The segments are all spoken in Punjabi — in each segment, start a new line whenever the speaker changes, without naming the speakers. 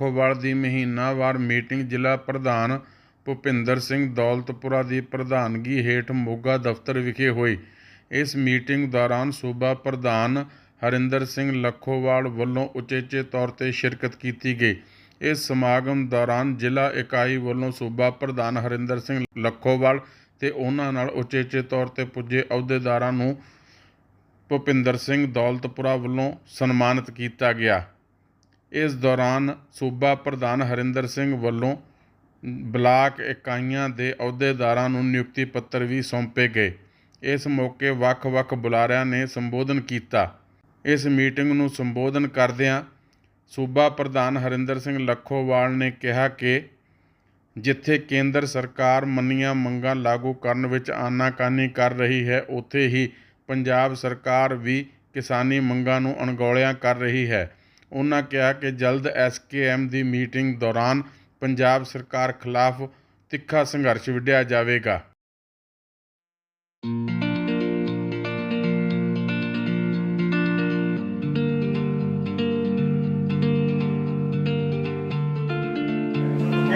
ਲੱਖੋਵਾਲ ਦੀ ਮਹੀਨਾਵਾਰ ਮੀਟਿੰਗ ਜ਼ਿਲ੍ਹਾ ਪ੍ਰਧਾਨ ਭੁਪਿੰਦਰ ਸਿੰਘ ਦੌਲਤਪੁਰਾ ਦੀ ਪ੍ਰਧਾਨਗੀ ਹੇਠ ਮੋਗਾ ਦਫ਼ਤਰ ਵਿਖੇ ਹੋਈ। ਇਸ ਮੀਟਿੰਗ ਦੌਰਾਨ ਸੂਬਾ ਪ੍ਰਧਾਨ ਹਰਿੰਦਰ ਸਿੰਘ ਲੱਖੋਵਾਲ ਵੱਲੋਂ ਉਚੇਚੇ ਤੌਰ ਤੇ ਸ਼ਿਰਕਤ ਕੀਤੀ ਗਈ। ਇਸ ਸਮਾਗਮ ਦੌਰਾਨ ਜ਼ਿਲ੍ਹਾ ਇਕਾਈ ਵੱਲੋਂ ਸੂਬਾ ਪ੍ਰਧਾਨ ਹਰਿੰਦਰ ਸਿੰਘ ਲੱਖੋਵਾਲ ਤੇ ਉਹਨਾਂ ਨਾਲ ਉਚੇਚੇ ਤੌਰ ਤੇ ਪੁੱਜੇ ਅਹੁਦੇਦਾਰਾਂ ਨੂੰ ਭੁਪਿੰਦਰ ਸਿੰਘ ਦੌਲਤਪੁਰਾ ਵੱਲੋਂ ਸਨਮਾਨਿਤ ਕੀਤਾ ਗਿਆ। ਇਸ ਦੌਰਾਨ ਸੂਬਾ ਪ੍ਰਧਾਨ ਹਰਿੰਦਰ ਸਿੰਘ ਵੱਲੋਂ ਬਲਾਕ ਇਕਾਈਆਂ ਦੇ ਅਹੁਦੇਦਾਰਾਂ ਨੂੰ ਨਿਯੁਕਤੀ ਪੱਤਰ ਵੀ ਸੌਂਪੇ ਗਏ। ਇਸ ਮੌਕੇ ਵੱਖ-ਵੱਖ ਬੁਲਾਰਿਆਂ ਨੇ ਸੰਬੋਧਨ ਕੀਤਾ। ਇਸ ਮੀਟਿੰਗ ਨੂੰ ਸੰਬੋਧਨ ਕਰਦਿਆਂ ਸੂਬਾ ਪ੍ਰਧਾਨ ਹਰਿੰਦਰ ਸਿੰਘ ਲੱਖੋਵਾਲ ਨੇ ਕਿਹਾ ਕਿ ਜਿੱਥੇ ਕੇਂਦਰ ਸਰਕਾਰ ਮੰਨੀਆਂ ਮੰਗਾਂ ਲਾਗੂ ਕਰਨ ਵਿੱਚ ਆਨਾਕਾਨੀ ਕਰ ਰਹੀ ਹੈ, ਉੱਥੇ ਹੀ ਪੰਜਾਬ ਸਰਕਾਰ ਵੀ ਕਿਸਾਨੀ ਮੰਗਾਂ ਨੂੰ ਅਣਗੌਲਿਆਂ ਕਰ ਰਹੀ ਹੈ। ਉਨ੍ਹਾਂ ਕਿਹਾ ਕਿ ਜਲਦ ਐਸਕੇਐਮ ਦੀ ਮੀਟਿੰਗ ਦੌਰਾਨ ਪੰਜਾਬ ਸਰਕਾਰ ਖਿਲਾਫ ਤਿੱਖਾ ਸੰਘਰਸ਼ ਵਿੱਢਿਆ ਜਾਵੇਗਾ।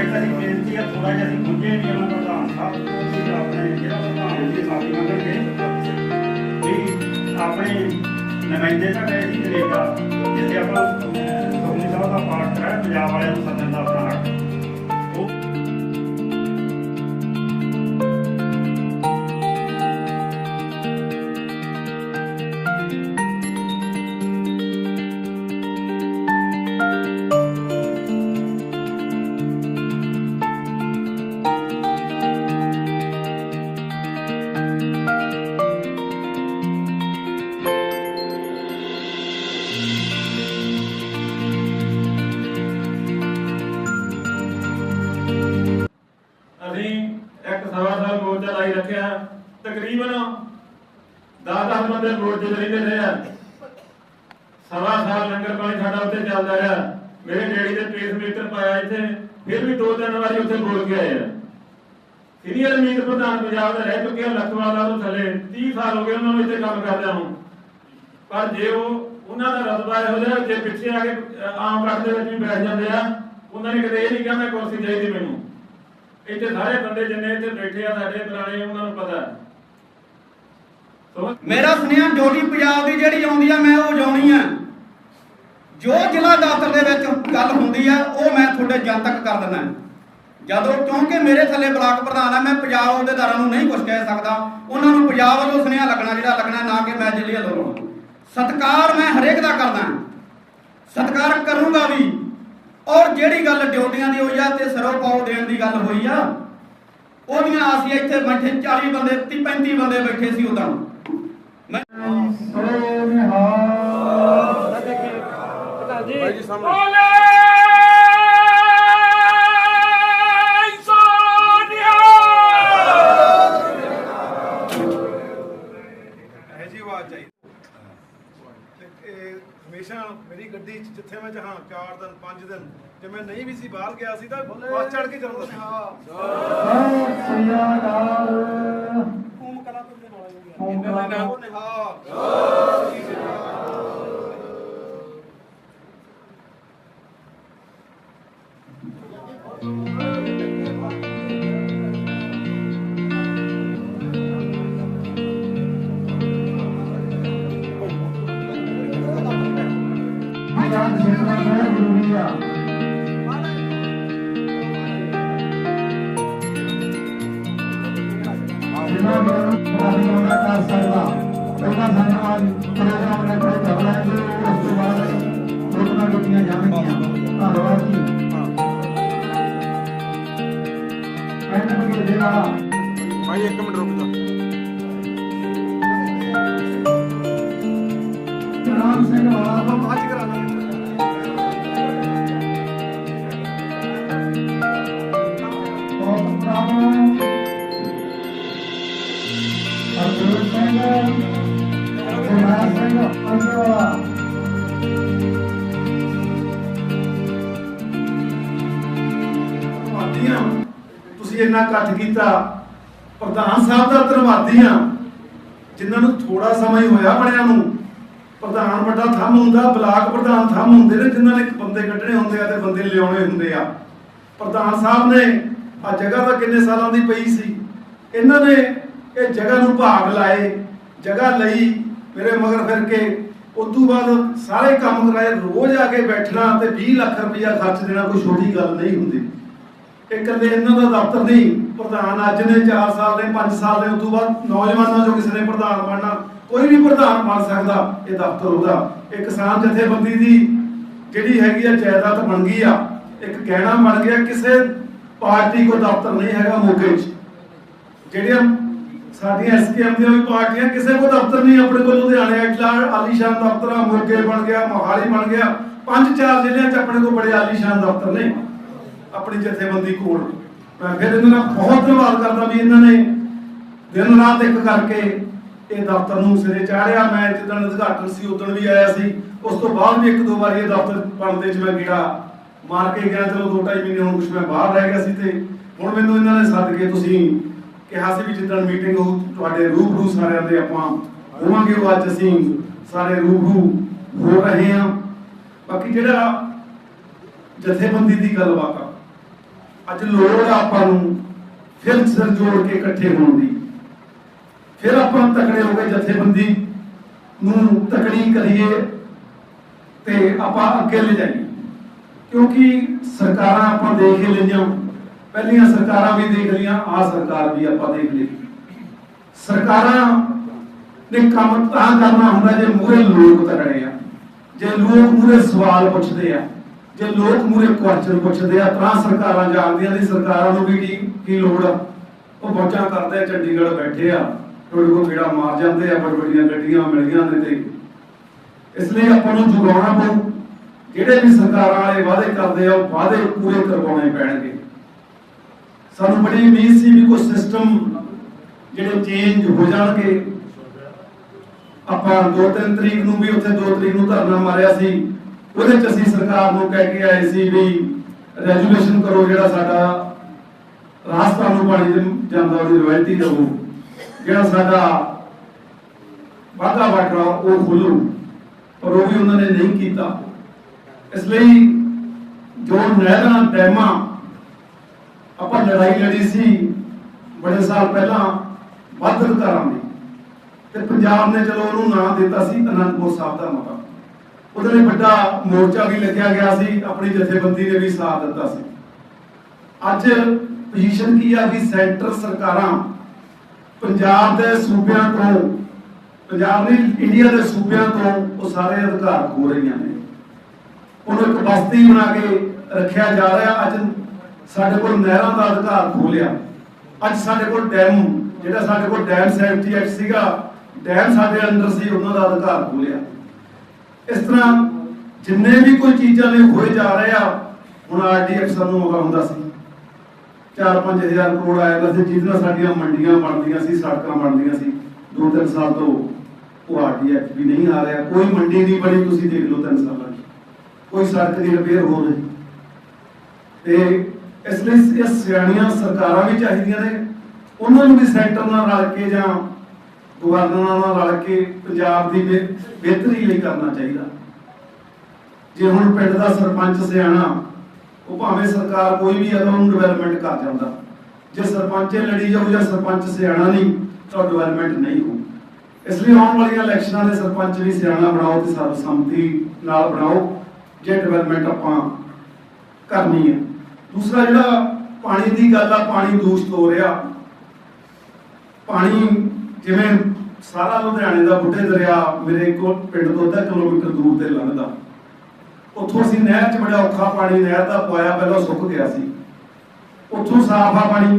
ਇੱਕ ਸਾਡੀ ਬੇਨਤੀ ਹੈ ਥੋੜਾ ਜਿਹਾ ਅਸੀਂ ਪੁੱਜੇ ਨਹੀਂ ਉਹਨਾਂ ਪ੍ਰਧਾਨ ਸਾਹਿਬ ਤੋਂ ਵੀ ਆਪਣੇ ਜਿਹੜਾ ਪ੍ਰਧਾਨ ਜੀ ਮਾਫੀ ਮੰਗਣਗੇ। ਵੀ ਆਪਣੇ ਨੁਮਾਇੰਦੇ ਤਾਂ ਗਏ ਸੀ ਕੈਨੇਡਾ ਜਿੱਥੇ ਆਪਾਂ ਸੋਨੀ ਸਾਹਿਬ ਦਾ ਪਾਠ ਕਰਾਇਆ ਪੰਜਾਬ ਵਾਲਿਆਂ ਨੂੰ ਸੱਦਣ ਦਾ
ਇੱਕ ਸਵਾ ਸਾਲ ਮੋਰਚਾ ਲਾਈ ਰੱਖਿਆ। ਤਕਰੀਬਨ 10-10 ਬੰਦੇ ਮੋਰਚੇ ਤੇ ਰਹਿੰਦੇ ਰਹੇ ਆ। ਸਵਾ ਸਾਲ ਲੰਗਰ ਪਾਣੀ ਸਾਡਾ ਉੱਥੇ ਚੱਲਦਾ ਰਿਹਾ। ਮੇਰੇ ਡੈਡੀ ਦੇ ਪੇਸ ਮੇਕਰ ਪਾਇਆ ਇੱਥੇ, ਫਿਰ ਵੀ ਦੋ ਤਿੰਨ ਵਾਰੀ ਉੱਥੇ ਬੋਲ ਕੇ ਆਏ ਆ। ਸੀਨੀਅਰ ਮੀਤ ਪ੍ਰਧਾਨ ਪੰਜਾਬ ਦਾ ਰਹਿ ਚੁੱਕੇ ਆ ਲਖਵਾਲਾ ਤੋਂ ਥੱਲੇ। 30 ਸਾਲ ਹੋ ਗਏ ਉਹਨਾਂ ਨੂੰ ਇੱਥੇ ਕੰਮ ਕਰਦਿਆਂ ਨੂੰ। ਪਰ ਜੇ ਉਹ, ਉਹਨਾਂ ਦਾ ਰਤਬਾ ਇਹੋ ਜਿਹਾ, ਜੇ ਪਿੱਛੇ ਆ ਕੇ ਆਮ ਵਕਤ ਦੇ ਵਿੱਚ ਵੀ ਬੈਠ ਜਾਂਦੇ ਆ, ਉਹਨਾਂ ਨੇ ਕਦੇ ਇਹ ਨਹੀਂ ਕਿਹਾ ਮੈਂ ਕੁਰਸੀ ਚਾਹੀਦੀ ਮੈਨੂੰ। ਇੱਥੇ ਸਾਰੇ ਬੰਦੇ ਜਿੰਨੇ ਇੱਥੇ ਬੈਠੇ ਆ, ਸਾਡੇ ਪੁਰਾਣੇ, ਉਹਨਾਂ ਨੂੰ ਪਤਾ
ਮੇਰਾ ਸੁਨੇਹਾ ਡਿਊਟੀ ਪੰਜਾਬ ਦੀ ਜਿਹੜੀ ਆਉਂਦੀ ਆ, ਮੈਂ ਉਹ ਜਾਉਣੀ ਆ। ਜੋ ਜ਼ਿਲ੍ਹਾ ਦਫ਼ਤਰ ਦੇ ਵਿੱਚ ਗੱਲ ਹੁੰਦੀ ਆ, ਉਹ ਮੈਂ ਤੁਹਾਡੇ ਜਨਤਕ ਕਰ ਦਿੰਦਾ ਜਦੋਂ ਕਿਉਂਕਿ ਮੇਰੇ ਥੱਲੇ ਬਲਾਕ ਪ੍ਰਧਾਨ ਆ, ਮੈਂ ਪੰਜਾਬ ਅਹੁਦੇਦਾਰਾਂ ਨੂੰ ਨਹੀਂ ਕੁਝ ਕਹਿ ਸਕਦਾ। ਉਹਨਾਂ ਨੂੰ ਪੰਜਾਬ ਵੱਲੋਂ ਸੁਨੇਹਾ ਲੱਗਣਾ ਜਿਹੜਾ ਲੱਗਣਾ, ਨਾ ਕਿ ਮੈਂ ਜ਼ਿਲ੍ਹੇ ਵੱਲੋਂ। ਲਾਉਣਾ। ਸਤਿਕਾਰ ਮੈਂ ਹਰੇਕ ਦਾ ਕਰਦਾ ਸਤਿਕਾਰ ਕਰੂੰਗਾ ਵੀ। ਔਰ ਜਿਹੜੀ ਗੱਲ ਡਿਊਟੀਆਂ ਦੀ ਹੋਈ ਆ ਤੇ ਸਰੋਂ ਪਾਉ ਦੇਣ ਦੀ ਗੱਲ ਹੋਈ ਆ ਉਹਦੀਆਂ ਅਸੀਂ ਇੱਥੇ ਬੈਠੇ 40 ਬੰਦੇ 30 35 ਬੰਦੇ ਬੈਠੇ ਸੀ ਉਦੋਂ। ਮੈਂ
ਇਹ 4 ਦਿਨ 5 ਦਿਨ, ਜੇ ਮੈਂ ਨਹੀਂ ਵੀ ਸੀ, ਬਾਹਰ ਗਿਆ ਸੀ ਤਾਂ ਬੱਸ ਚੜ ਕੇ ਜਾਂਦਾ ਸੀ।
ਕੂਮ
ਭਾਈ 1 ਮਿੰਟ ਰੁਕ ਜਾ।
ਰਾਮ ਸਿੰਘ
ਆਪਾਂ ਕਰਾ ਤੁਸੀਂ ਇੰਨਾ ਇਕੱਠ ਕੀਤਾ। ਪ੍ਰਧਾਨ ਸਾਹਿਬ ਦਾ ਧੰਨਵਾਦੀ ਹਾਂ। ਜਿਨ੍ਹਾਂ ਨੂੰ ਥੋੜਾ ਸਮਾਂ ਹੀ ਹੋਇਆ ਬਣਿਆ ਨੂੰ। ਪ੍ਰਧਾਨ ਵੱਡਾ ਥੰਮ ਹੁੰਦਾ, ਬਲਾਕ ਪ੍ਰਧਾਨ ਥੰਮ ਹੁੰਦੇ ਨੇ, ਜਿਨ੍ਹਾਂ ਨੇ ਬੰਦੇ ਕੱਢਣੇ ਹੁੰਦੇ ਆ ਤੇ ਬੰਦੇ ਲਿਆਉਣੇ ਹੁੰਦੇ ਆ। ਪ੍ਰਧਾਨ ਸਾਹਿਬ ਨੇ ਆ ਜਗ੍ਹਾ ਤਾਂ ਕਿੰਨੇ ਸਾਲਾਂ ਦੀ ਪਈ ਸੀ। ਇਹਨਾਂ ਨੇ ਇਹ ਜਗ੍ਹਾ ਨੂੰ ਭਾਗ ਲਾਏ, ਜਗ੍ਹਾ ਲਈ ਮੇਰੇ ਮਗਰ ਫਿਰ ਕੇ। ਉਸ ਤੋਂ ਬਾਅਦ ਸਾਰੇ ਕੰਮ ਕਰਾਏ, ਰੋਜ਼ ਆ ਕੇ ਬੈਠਣਾ ਤੇ 20 ਲੱਖ ਰੁਪਇਆ ਖਰਚ ਦੇਣਾ ਕੋਈ ਛੋਟੀ ਗੱਲ ਨਹੀਂ ਹੁੰਦੀ। ਇਹ ਇਕੱਲੇ ਇਹਨਾਂ ਦਾ ਦਫ਼ਤਰ ਨਹੀਂ, ਪ੍ਰਧਾਨ ਅੱਜ ਨੇ 4 ਸਾਲ ਦੇ 5 ਸਾਲ ਦੇ ਉਸ ਬਾਅਦ ਨੌਜਵਾਨਾਂ ਚੋਂ ਕਿਸੇ ਨੇ ਪ੍ਰਧਾਨ ਬਣਨਾ, ਕੋਈ ਵੀ ਪ੍ਰਧਾਨ ਬਣ ਸਕਦਾ, ਇਹ ਦਫ਼ਤਰ ਉਹਦਾ। ਇਹ ਕਿਸਾਨ ਜਥੇਬੰਦੀ ਦੀ ਜਿਹੜੀ ਹੈਗੀ ਆ ਜਾਇਦਾਦ ਬਣ ਗਈ ਆ, ਇੱਕ ਗਹਿਣਾ ਬਣ ਗਿਆ, ਕਿਸੇ ਪਾਰਟੀ ਕੋ ਦਫ਼ਤਰ ਨਹੀਂ ਹੈਗਾ ਮੋਗੇ 'ਚ। ਜਿਹੜੀਆਂ ਸਾਡੀਆਂ ਐਸਕੇਐਮ ਦੀਆਂ ਵੀ ਪਾਰਟੀਆਂ, ਕਿਸੇ ਕੋ ਦਫ਼ਤਰ ਨਹੀਂ, ਆਪਣੇ ਕੋਲ ਲੁਧਿਆਣੇ ਐਟਲਾ ਆਲੀਸ਼ਾਨ ਦਫ਼ਤਰ ਆ ਮੋਗੇ ਬਣ ਗਿਆ, ਮੋਹਾਲੀ ਬਣ ਗਿਆ, ਪੰਜ ਚਾਰ ਜ਼ਿਲ੍ਹਿਆਂ 'ਚ ਆਪਣੇ ਕੋਲ ਬੜੇ ਆਲੀਸ਼ਾਨ ਦਫ਼ਤਰ ਨੇ। ਆਪਣੀ ਜਥੇਬੰਦੀ ਕੋਲ। ਮੈਂ ਫਿਰ ਇਹਨਾਂ ਦਾ ਬਹੁਤ ਧੰਨਵਾਦ ਕਰਦਾ ਵੀ ਇਹਨਾਂ ਨੇ ਦਿਨ ਰਾਤ ਇੱਕ ਕਰਕੇ ਇਹ ਦਫ਼ਤਰ ਨੂੰ ਸਿਰੇ ਚਾੜਿਆ। ਮੈਂ ਜਿੱਦਣ ਉਦਘਾਟਨ ਸੀ, ਉਦੋਂ ਵੀ ਆਇਆ ਸੀ। ਉਸ ਤੋਂ ਬਾਅਦ ਵੀ ਇੱਕ ਦੋ ਵਾਰੀ ਇਹ ਦਫ਼ਤਰ ਬਣਦੇ ਚ ਮੈਂ ਗੇੜਾ ਮਾਰ ਕੇ ਗਿਆ। ਚਲੋ ਦੋ ਢਾਈ ਮਹੀਨੇ ਹੁਣ ਕੁਝ ਮੈਂ ਬਾਹਰ ਰਹਿ ਗਿਆ ਸੀ ਤੇ ਹੁਣ ਮੈਨੂੰ ਇਹਨਾਂ ਨੇ ਸੱਦ ਕੇ ਤੁਸੀਂ ਕਿਹਾ ਸੀ ਵੀ ਜਿੱਦਣ ਮੀਟਿੰਗ ਹੋ ਤੁਹਾਡੇ ਰੂਬਰੂ ਸਾਰਿਆਂ ਦੇ ਆਪਾਂ ਹੋਵਾਂਗੇ। ਉਹ ਅੱਜ ਅਸੀਂ ਸਾਰੇ ਰੂਬਰੂ ਹੋ ਰਹੇ ਹਾਂ। ਬਾਕੀ ਜਿਹੜਾ ਜਥੇਬੰਦੀ ਦੀ ਗੱਲਬਾਤ ਆ ਅੱਜ ਲੋੜ ਆਪਾਂ ਨੂੰ ਫਿਰ ਸਿਰ ਜੋੜ ਕੇ ਇਕੱਠੇ ਹੋਣ ਦੀ। ਫਿਰ ਆਪਾਂ ਤਕੜੇ ਹੋ ਕੇ ਜਥੇਬੰਦੀ ਨੂੰ ਤਕੜੀ ਕਰੀਏ ਤੇ ਆਪਾਂ ਅੱਗੇ ਲੈ ਜਾਈਏ। ਕਿਉਂਕਿ ਸਰਕਾਰਾਂ ਆਪਾਂ ਦੇਖ ਹੀ ਲਈਆਂ। ਪਹਿਲੀਆਂ ਸਰਕਾਰਾਂ ਵੀ ਦੇਖ ਲਈਆਂ ਆ ਸਰਕਾਰ ਵੀ ਆਪਾਂ ਦੇਖ ਲਈ। ਸਰਕਾਰਾਂ ਨੇ ਕੰਮ ਤਾਂ ਕਰਨਾ ਹੁੰਦਾ ਜੇ ਮੂਰੇ ਲੋਕ ਤਕੜੇ ਆ, ਜੇ ਲੋਕ ਮੂਰੇ ਸਵਾਲ ਪੁੱਛਦੇ ਆ। ਜੇ ਲੋਕ ਮੂਰੇ ਕੁਐਸਚਨ ਪੁੱਛਦੇ ਆ, ਤਾਂ ਸਰਕਾਰਾਂ ਜਾਣਦੀਆਂ ਨੇ, ਸਰਕਾਰਾਂ ਨੂੰ ਵੀ ਕੀ ਕੀ ਲੋੜ ਆ? ਉਹ ਮੌਜਾਂ ਕਰਦੇ ਆ, ਚੰਡੀਗੜ੍ਹ ਬੈਠੇ ਆ ਥੋੜੇ ਕੋ ਕਿਹੜਾ ਮਾਰ ਜਾਂਦੇ ਆ ਬੜ ਬੜੀਆਂ ਗੱਡੀਆਂ ਮਿਲੀਆਂ ਨੇ ਤੇ। ਇਸ ਲਈ ਆਪਾਂ ਨੂੰ ਜੁਗਾਉਣਾ ਪਊ। ਜਿਹੜੇ ਵੀ ਸਰਕਾਰਾਂ ਵਾਲੇ ਵਾਅਦੇ ਕਰਦੇ ਆ, ਉਹ ਵਾਅਦੇ ਪੂਰੇ ਕਰਵਾਉਣੇ ਪੈਣਗੇ। ਸਾਨੂੰ ਬੜੀ ਉਮੀਦ ਸੀ ਵੀ ਕੋਈ ਸਿਸਟਮ ਜਿਹੜੇ ਚੇਂਜ ਹੋ ਜਾਣਗੇ। ਆਪਾਂ 2-3 ਤਰੀਕ ਨੂੰ ਵੀ ਉੱਥੇ 2 ਤਰੀਕ ਨੂੰ ਧਰਨਾ ਮਾਰਿਆ ਸੀ। ਉਹਦੇ ਚ ਅਸੀਂ ਸਰਕਾਰ ਨੂੰ ਕਹਿ ਕੇ ਆਏ ਸੀ ਵੀ ਰੈਜੂਲੇਸ਼ਨ ਕਰੋ ਜਿਹੜਾ ਸਾਡਾ ਰਾਸਤਾ ਨੂੰ ਪਾਣੀ ਜਾਂਦਾ, ਉਹਦੀ ਰਵਾਇਤੀ ਰਹੂ ਜਿਹੜਾ ਸਾਡਾ ਵਾਧਾ ਵਾਟਰਾ ਉਹ ਖੋਲੋ ਪਰ ਉਹ ਵੀ ਉਹਨਾਂ ਨੇ ਨਹੀਂ ਕੀਤਾ। ਇਸ ਲਈ ਜੋ ਨਹਿਰਾਂ, ਡੈਮਾਂ ਆਪਾਂ ਲੜਾਈ ਲੜੀ ਸੀ ਬੜੇ ਸਾਲ ਪਹਿਲਾਂ, ਵੱਧ ਅਧਿਕਾਰਾਂ ਦੀ। ਤੇ ਪੰਜਾਬ ਨੇ ਚਲੋ ਉਹਨੂੰ ਨਾਂ ਦਿੱਤਾ ਸੀ ਅਨੰਦਪੁਰ ਸਾਹਿਬ ਦਾ ਮਤਾ। ਉਹਦੇ ਲਈ ਵੱਡਾ ਮੋਰਚਾ ਵੀ ਲੱਗਿਆ ਗਿਆ ਸੀ, ਆਪਣੀ ਜਥੇਬੰਦੀ ਨੇ ਵੀ ਸਾਥ ਦਿੱਤਾ ਸੀ। ਅੱਜ ਪੋਜੀਸ਼ਨ ਕੀ ਆ ਵੀ ਸੈਂਟਰ ਸਰਕਾਰਾਂ ਪੰਜਾਬ ਦੇ ਸੂਬਿਆਂ ਤੋਂ, ਪੰਜਾਬ ਨਹੀਂ ਇੰਡੀਆ ਦੇ ਸੂਬਿਆਂ ਤੋਂ ਉਹ ਸਾਰੇ ਅਧਿਕਾਰ ਖੋ ਰਹੀਆਂ ਨੇ। ਉਹਨੂੰ ਇੱਕ ਬਸਤੀ ਬਣਾ ਕੇ ਰੱਖਿਆ ਜਾ ਰਿਹਾ, ਅੱਜ ਸਾਡੇ ਕੋਲ ਨਹਿਰਾਂ ਦਾ ਅਧਿਕਾਰ ਖੋ ਲਿਆ। ਅੱਜ ਸਾਡੇ ਕੋਲ ਡੈਮ, ਜਿਹੜਾ ਸਾਡੇ ਕੋਲ ਡੈਮ ਸੇਫਟੀ ਐਕਟ ਸੀਗਾ, ਡੈਮ ਸਾਡੇ ਅੰਦਰ ਸੀ, ਉਹਨਾਂ ਦਾ ਅਧਿਕਾਰ ਖੋ ਲਿਆ। ਇਸ ਤਰ੍ਹਾਂ ਜਿੰਨੇ ਵੀ ਕੋਈ ਚੀਜ਼ਾਂ ਨੇ ਹੋਏ ਜਾ ਰਹੇ ਆ, ਹੁਣ ਆਰਡੀਐਫ ਸਾਨੂੰ ਮੌਕਾ ਹੁੰਦਾ ਸੀ। 4-5000 ਕਰੋੜ ਆਇਆ ਤਾਂ ਸੀ ਜਿਹਦੇ ਨਾਲ ਸਾਡੀਆਂ ਮੰਡੀਆਂ ਬਣਦੀਆਂ ਸੀ, ਸੜਕਾਂ ਬਣਦੀਆਂ ਸੀ, ਦੋ ਤਿੰਨ ਸਾਲ ਤੋਂ ਉਹ ਆਰਡੀਐਫ ਵੀ ਨਹੀਂ ਆ ਰਿਹਾ। ਕੋਈ ਮੰਡੀ ਨਹੀਂ ਬਣੀ, ਤੁਸੀਂ ਦੇਖ ਲਓ ਤਿੰਨ ਸਾਲਾਂ 'ਚ ਕੋਈ ਸੜਕ ਦੀ ਰਿਪੇਅਰ ਹੋ ਰਹੀ ਤੇ ਇਸ ਲਈ ਇਹ ਸਿਆਣੀਆਂ ਸਰਕਾਰਾਂ ਵੀ ਚਾਹੀਦੀਆਂ ਨੇ। ਉਹਨਾਂ ਨੂੰ ਵੀ ਸੈਂਟਰ ਨਾਲ ਰਲ ਕੇ ਜਾਂ ਗਵਰਨਰਾਂ ਨਾਲ ਰਲ ਕੇ ਪੰਜਾਬ ਦੀ ਬਿਹਤਰੀ ਲਈ ਕਰਨਾ ਚਾਹੀਦਾ। ਜੇ ਹੁਣ ਪਿੰਡ ਦਾ ਸਰਪੰਚ ਸਿਆਣਾ, ਉਹ ਭਾਵੇਂ ਸਰਕਾਰ ਕੋਈ ਵੀ ਹੈ ਡਿਵੈਲਪਮੈਂਟ ਕਰ ਜਾਂਦਾ, ਜੇ ਸਰਪੰਚੇ ਲੜੀ ਜਾਊ ਜਾਂ ਸਰਪੰਚ ਸਿਆਣਾ ਨਹੀਂ, ਤਾਂ ਡਿਵੈਲਪਮੈਂਟ ਨਹੀਂ ਹੋਊ। ਇਸ ਲਈ ਆਉਣ ਵਾਲੀਆਂ ਇਲੈਕਸ਼ਨਾਂ ਦੇ ਸਰਪੰਚ ਵੀ ਸਿਆਣਾ ਬਣਾਓ ਤੇ ਸਰਬਸੰਮਤੀ ਨਾਲ ਬਣਾਓ, ਜੇ ਡਿਵੈਲਪਮੈਂਟ ਆਪਾਂ ਕਰਨੀ ਹੈ। ਦੂਸਰਾ ਜਿਹੜਾ ਪਾਣੀ ਦੀ ਗੱਲ ਆ, ਪਾਣੀ ਦੂਸ਼ਿਤ ਹੋ ਰਿਹਾ। ਪਾਣੀ ਜਿਵੇਂ ਸਾਰਾ ਲੁਧਿਆਣੇ ਦਾ ਬੁੱਢੇ ਦਰਿਆ ਮੇਰੇ ਕੋਲ ਪਿੰਡ ਤੋਂ ਅੱਧਾ ਕਿਲੋਮੀਟਰ ਦੂਰ ਤੇ ਲੰਘਦਾ। ਉੱਥੋਂ ਅਸੀਂ ਨਹਿਰ 'ਚ ਬੜਾ ਔਖਾ ਪਾਣੀ ਨਹਿਰ ਦਾ ਪਵਾਇਆ, ਪਹਿਲਾਂ ਸੁੱਕ ਗਿਆ ਸੀ। ਉੱਥੋਂ ਸਾਫ਼ ਆ ਪਾਣੀ।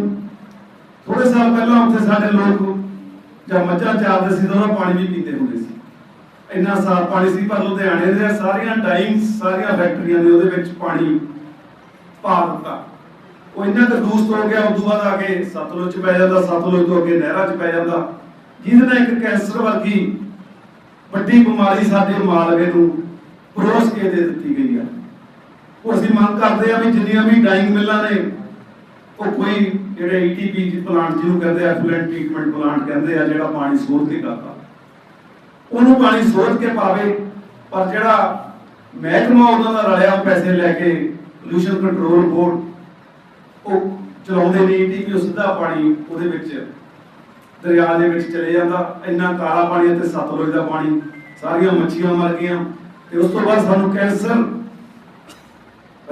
ਥੋੜੇ ਸਾਲ ਪਹਿਲਾਂ ਉੱਥੇ ਸਾਡੇ ਲੋਕ ਜਾਂ ਮੱਝਾਂ ਚਾਰਦੇ ਸੀ ਤਾਂ ਉਹਦਾ ਪਾਣੀ ਵੀ ਪੀਂਦੇ ਹੁੰਦੇ ਸੀ। ਇੰਨਾ ਸਾਫ਼ ਪਾਣੀ ਸੀ, ਪਰ ਲੁਧਿਆਣੇ ਦੇ ਸਾਰੀਆਂ ਡਾਈਂਗਸ ਸਾਰੀਆਂ ਫੈਕਟਰੀਆਂ ਦੇ ਉਹਦੇ ਵਿੱਚ ਪਾਣੀ ਪਾ ਦਿੱਤਾ। ਉਹ ਇੰਨਾ ਕੁ ਹੋ ਗਿਆ, ਉਦੋਂ ਬਾਅਦ ਆ ਕੇ ਸਤਲੁਜ ਚ ਪੈ ਜਾਂਦਾ, ਸਤਲੁਜ ਤੋਂ ਅੱਗੇ ਨਹਿਰਾਂ ਚ ਪੈ ਜਾਂਦਾ। ਜਿਹਦੇ ਨਾਲ ਇੱਕ ਕੈਂਸਰ ਵਰਗੀ ਵੱਡੀ ਬਿਮਾਰੀ ਸਾਡੇ ਮਾਲਵੇ ਨੂੰ ਪਰੋਸ ਕੇ ਦੇ ਦਿੱਤੀ ਗਈ ਹੈ। ਉਹ ਅਸੀਂ ਮੰਗ ਕਰਦੇ ਆ ਵੀ ਜਿੰਨੀਆਂ ਵੀ ਡਾਈਂਗ ਮਿਲਾਂ ਨੇ, ਉਹ ਕੋਈ ਜਿਹੜੇ ਈਟੀਪੀ ਪਲਾਂਟ ਜਿਹਨੂੰ ਕਹਿੰਦੇ ਆ ਐਫਲੂਐਂਟ ਟ੍ਰੀਟਮੈਂਟ ਪਲਾਂਟ ਕਹਿੰਦੇ ਆ, ਜਿਹੜਾ ਪਾਣੀ ਸੋਧ ਕੇ ਕਰਦਾ ਉਹਨੂੰ ਪਾਣੀ ਸੋਧ ਕੇ ਪਾਵੇ, ਪਰ ਜਿਹੜਾ ਮਹਿਕਮਾ ਉਹਨਾਂ ਦਾ ਰਲਿਆ ਪੈਸੇ ਲੈ ਕੇ ਪੋਲੂਸ਼ਨ ਕੰਟਰੋਲ ਬੋਰਡ ਉਹ ਚਲਾਉਂਦੇ ਨਹੀਂ ਟੀਵੀ ਉਹ ਸਿੱਧਾ ਪਾਣੀ ਉਹਦੇ ਵਿੱਚ ਦਰਿਆ ਦੇ ਵਿੱਚ ਚਲੇ ਜਾਂਦਾ, ਇੰਨਾ ਕਾਲਾ ਪਾਣੀ ਅਤੇ ਸਤਲੁਜ ਦਾ ਪਾਣੀ, ਸਾਰੀਆਂ ਮੱਛੀਆਂ ਮਰ ਗਈਆਂ। ਤੇ ਉਸ ਤੋਂ ਬਾਅਦ ਸਾਨੂੰ ਕੈਂਸਰ।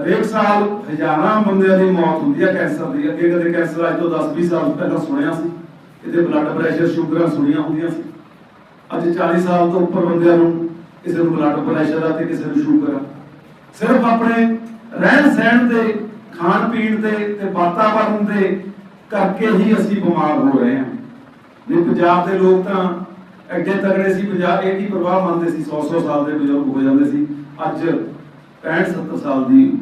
ਹਰੇਕ ਸਾਲ ਹਜ਼ਾਰਾਂ ਬੰਦਿਆਂ ਦੀ ਮੌਤ ਹੁੰਦੀ ਹੈ ਕੈਂਸਰ ਦੀ। ਅੱਗੇ ਕਦੇ ਕੈਂਸਰ ਅੱਜ ਤੋਂ 10-20 ਸਾਲ ਪਹਿਲਾਂ ਸੁਣਿਆ ਸੀ। ਇਹਦੇ ਬਲੱਡ ਪ੍ਰੈਸ਼ਰ ਸ਼ੂਗਰਾਂ ਸੁਣੀਆਂ ਹੁੰਦੀਆਂ ਸੀ। ਅੱਜ 40 ਸਾਲ ਤੋਂ ਉੱਪਰ ਬੰਦਿਆਂ ਨੂੰ ਕਿਸੇ ਨੂੰ ਬਲੱਡ ਪ੍ਰੈਸ਼ਰ ਆ ਤੇ ਕਿਸੇ ਨੂੰ ਸ਼ੂਗਰ ਆ। ਸਿਰਫ ਆਪਣੇ ਰਹਿਣ ਸਹਿਣ ਦੇ, ਖਾਣ ਪੀਣ ਦੇ ਤੇ ਵਾਤਾਵਰਣ ਦੇ ਕਰਕੇ ਹੀ ਅਸੀਂ ਬਿਮਾਰ ਹੋ ਰਹੇ ਹਾਂ। ਨਹੀਂ ਪੰਜਾਬ ਦੇ ਲੋਕ ਤਾਂ ਐਡੇ ਤਗੜੇ ਸੀ, ਪੰਜਾਬ ਇਹ ਕੀ ਪ੍ਰਵਾਹ ਮੰਨਦੇ ਸੀ? 100 100 ਸਾਲ ਦੇ ਬਜ਼ੁਰਗ ਹੋ ਜਾਂਦੇ ਸੀ। ਅੱਜ 65 70 ਸਾਲ ਦੀ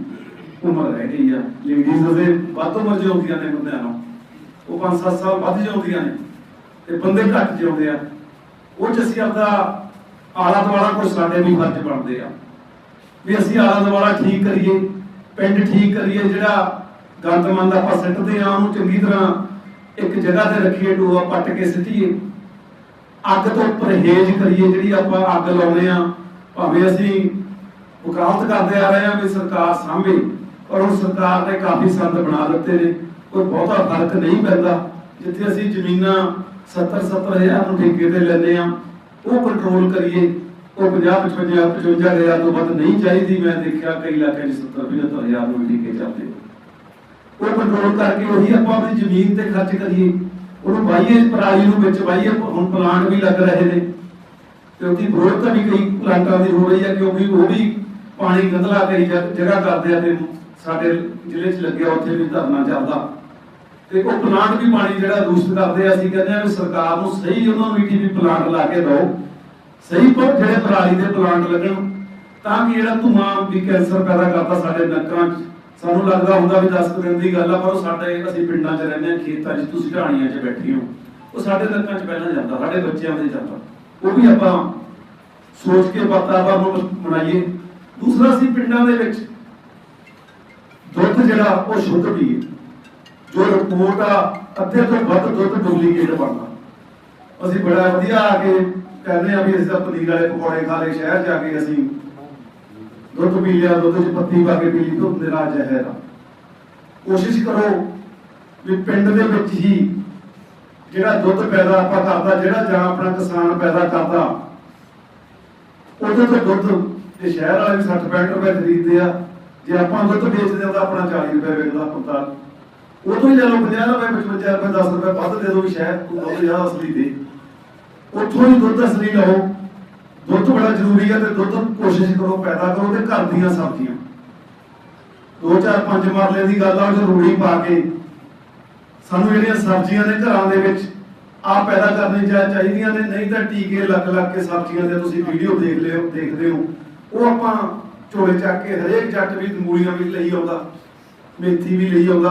ਉਮਰ ਰਹਿ ਗਈ ਆ। ਲੇਡੀਜ਼ ਦੇ ਵੱਧ ਉਮਰ ਜਿਉਂਦੀਆਂ ਨੇ ਬੰਦਿਆਂ ਨੂੰ। ਉਹ 5-7 ਸਾਲ ਵੱਧ ਜਿਉਂਦੀਆਂ ਨੇ। ਤੇ ਬੰਦੇ ਘੱਟ ਜਿਉਂਦੇ ਆ। ਉਹ ਚ ਅਸੀਂ ਆਪਦਾ ਆਲਾ ਦੁਆਲਾ ਕੋਈ ਸਾਡੇ ਵੀ ਫਰਜ਼ ਬਣਦੇ ਆ। ਵੀ ਅਸੀਂ ਆਲਾ ਦੁਆਲਾ ਠੀਕ ਕਰੀਏ, ਪਿੰਡ ਠੀਕ ਕਰੀਏ, ਜਿਹੜਾ ਗੰਦਮੰਦ ਆਪਾਂ ਸਿੱਟਦੇ ਆ, ਉਹਨੂੰ ਚੰਗੀ ਤਰ੍ਹਾਂ ਇੱਕ ਜਗ੍ਹਾ ਤੇ ਰੱਖੀਏ ਟੋਆ ਪੱਟ ਕੇ ਸਿੱਟੀਏ। ਅੱਗ ਤੋਂ ਪਰਹੇਜ਼ ਕਰੀਏ, ਜਿਹੜੀ ਆਪਾਂ ਅੱਗ ਲਾਉਂਦੇ ਆ ਭਾਵੇਂ ਅਸੀਂ ਵਕਾਲਤ ਕਰਦੇ ਆ ਰਹੇ ਆ ਵੀ ਸਰਕਾਰ ਸਾਂਭੇ ਪਰ ਹੁਣ ਸਰਕਾਰ ਨੇ ਕਾਫੀ ਸੰਦ ਬਣਾ ਦਿੱਤੇ ਨੇ। ਕੋਈ ਬਹੁਤਾ ਫ਼ਰਕ ਨਹੀਂ ਪੈਂਦਾ। ਜਿੱਥੇ ਅਸੀਂ ਜ਼ਮੀਨਾਂ 70 70000 ਨੂੰ ਠੇਕੇ ਤੇ ਲੈਂਦੇ ਆ ਉਹ ਕੰਟਰੋਲ ਕਰੀਏ। ਉਹ 50 55 55000 ਤੋਂ ਵੱਧ ਨਹੀਂ ਚਾਹੀਦੀ। ਮੈਂ ਦੇਖਿਆ ਕਈ ਇਲਾਕਿਆਂ 'ਚ 70 75000 ਨੂੰ ਠੇਕੇ ਚੱਲਦੇ ਉਹ ਕੰਟਰੋਲ ਕਰਕੇ ਉਹੀ ਆਪਾਂ ਆਪਣੀ ਜ਼ਮੀਨ ਤੇ ਖਰਚ ਕਰੀਏ। ਉਹਨੂੰ ਵਾਹੀਏ ਪਰਾਲੀ ਨੂੰ ਵਿੱਚ ਵਾਹੀਏ, ਹੁਣ ਪਲਾਂਟ ਵੀ ਲੱਗ ਰਹੇ ਨੇ। ਤੇ ਉਹਦੀ ਗਰੋਥ ਵੀ ਕਈ ਪਲਾਂਟਾਂ ਦੀ ਹੋ ਰਹੀ ਹੈ ਕਿਉਂਕਿ ਉਹ ਵੀ ਪਾਣੀ ਗੰਦਲਾ ਕਈ ਜਗ੍ਹਾ ਕਰਦੇ ਆ ਤੇ ਸਾਡੇ ਜ਼ਿਲ੍ਹੇ 'ਚ ਲੱਗਿਆ ਉੱਥੇ ਵੀ ਧਰਨਾ ਚੱਲਦਾ। ਤੇ ਉਹ ਪਲਾਂਟ ਵੀ ਪਾਣੀ ਜਿਹੜਾ ਦੂਸ਼ਿਤ ਕਰਦੇ ਆ, ਅਸੀਂ ਕਹਿੰਦੇ ਆ ਵੀ ਸਰਕਾਰ ਨੂੰ ਸਹੀ ਉਹਨਾਂ ਨੂੰ ਵੀ ਪਲਾਂਟ ਲਾ ਕੇ ਦਿਓ। ਸਹੀ ਪਰ ਜਿਹੜੇ ਪਰਾਲੀ ਦੇ ਪਲਾਂਟ ਲੱਗਣ, ਤਾਂ ਕਿ ਜਿਹੜਾ ਧੂਆਂ ਵੀ ਕੈਂਸਰ ਪੈਦਾ ਕਰਦਾ ਸਾਡੇ ਨੱਕਾਂ 'ਚ। ਸਾਨੂੰ ਲੱਗਦਾ ਹੁੰਦਾ ਵੀ 10 ਕੁ ਦਿਨ ਦੀ ਗੱਲ ਆ, ਪਰ ਉਹ ਸਾਡੇ, ਅਸੀਂ ਪਿੰਡਾਂ 'ਚ ਰਹਿੰਦੇ ਆ ਖੇਤਾਂ 'ਚ, ਤੁਸੀਂ ਢਾਣੀਆਂ 'ਚ ਬੈਠੇ ਹੋ। ਉਹ ਸਾਡੇ ਨੱਕਾਂ 'ਚ ਪਹਿਲਾਂ ਜਾਂਦਾ, ਸਾਡੇ ਬੱਚਿਆਂ ਦੇ ਜਾਂਦਾ। ਉਹ ਵੀ ਆਪਾਂ ਸੋਚ ਕੇ ਵਾਤਾਵਰਨ ਨੂੰ ਬਣਾਈਏ। ਦੂਸਰਾ ਅਸੀਂ ਪਿੰਡਾਂ ਦੇ ਵਿੱਚ, ਦੁੱਧ ਜਿਹੜਾ, ਉਹ ਸ਼ੁੱਧ ਪੀਏ। ਜੋ ਰਿਪੋਰਟ ਆ, ਅੱਧੇ ਤੋਂ ਵੱਧ ਦੁੱਧ ਡੁਪਲੀਕੇਟ ਬਣਦਾ। ਅਸੀਂ ਬੜਾ ਵਧੀਆ ਆ ਕੇ ਕਹਿੰਦੇ ਆ ਵੀ ਅਸੀਂ ਤਾਂ ਪਨੀਰ ਵਾਲੇ ਪਕੌੜੇ ਖਾ ਲਏ, ਸ਼ਹਿਰ ਜਾ ਕੇ ਅਸੀਂ ਦੁੱਧ ਪੀ ਲਿਆ, ਦੁੱਧ 'ਚ ਪੱਤੀ ਪਾ ਕੇ ਪੀ ਲਈ ਦੁੱਧ ਨਿਰਾ ਜ਼ਹਿਰ ਆ। ਕੋਸ਼ਿਸ਼ ਕਰੋ ਵੀ ਪਿੰਡ ਦੇ ਵਿੱਚ ਹੀ ਜਿਹੜਾ ਦੁੱਧ ਪੈਦਾ ਆਪਾਂ ਕਰਦਾ ਜਿਹੜਾ ਜਾਂ ਆਪਣਾ ਕਿਸਾਨ ਪੈਦਾ ਕਰਦਾ ਉਹਦੇ ਤੋਂ ਦੁੱਧ ਇਹ ਸ਼ਹਿਰ ਵਾਲੇ ਵੀ 60 65 ਰੁਪਏ ਖਰੀਦਦੇ ਆ। ਜੇ ਆਪਾਂ ਦੁੱਧ ਵੇਚਦੇ ਆ ਤਾਂ ਆਪਣਾ 40 ਰੁਪਏ ਵਿਕਦਾ 45 ਉਹ ਹੀ ਲੈ ਲਓ 50 ਰੁਪਏ 55 ਰੁਪਏ 10 ਰੁਪਏ ਵੱਧ ਦੇ ਦਿਓ ਵੀ ਦੁੱਧ ਜ਼ਿਆਦਾ ਅਸਲੀ ਦੇ। ਉੱਥੋਂ ਹੀ ਦੁੱਧ ਅਸਲੀ ਲਓ। ਦੁੱਧ ਬੜਾ ਜ਼ਰੂਰੀ ਹੈ ਤੇ ਦੁੱਧ ਕੋਸ਼ਿਸ਼ ਕਰੋ, ਪੈਦਾ ਕਰੋ ਤੇ ਘਰ ਦੀਆਂ ਸਬਜ਼ੀਆਂ। ਦੋ ਚਾਰ ਪੰਜ ਮਰਲੇ ਦੀ ਗੱਲ ਆ, ਉਹ ਪਾ ਕੇ ਸਾਨੂੰ ਜਿਹੜੀਆਂ ਸਬਜ਼ੀਆਂ ਨੇ ਘਰਾਂ ਦੇ ਵਿੱਚ ਆ ਪੈਦਾ ਕਰਨੀ ਚਾਹੀਦੀਆਂ ਨੇ, ਨਹੀਂ ਤਾਂ ਟੀਕੇ ਲੱਗ ਲੱਗ ਕੇ ਸਬਜ਼ੀਆਂ ਦੇ ਤੁਸੀਂ ਵੀਡੀਓ ਦੇਖ ਲਿਓ, ਦੇਖਦੇ ਹੋ। ਉਹ ਆਪਾਂ ਝੋਲੇ ਚੱਕ ਕੇ ਹਰੇਕ ਜੱਟ ਵੀ ਮੂਲੀਆਂ ਵੀ ਲਈ ਆਉਂਦਾ, ਮੇਥੀ ਵੀ ਲਈ ਆਉਂਦਾ।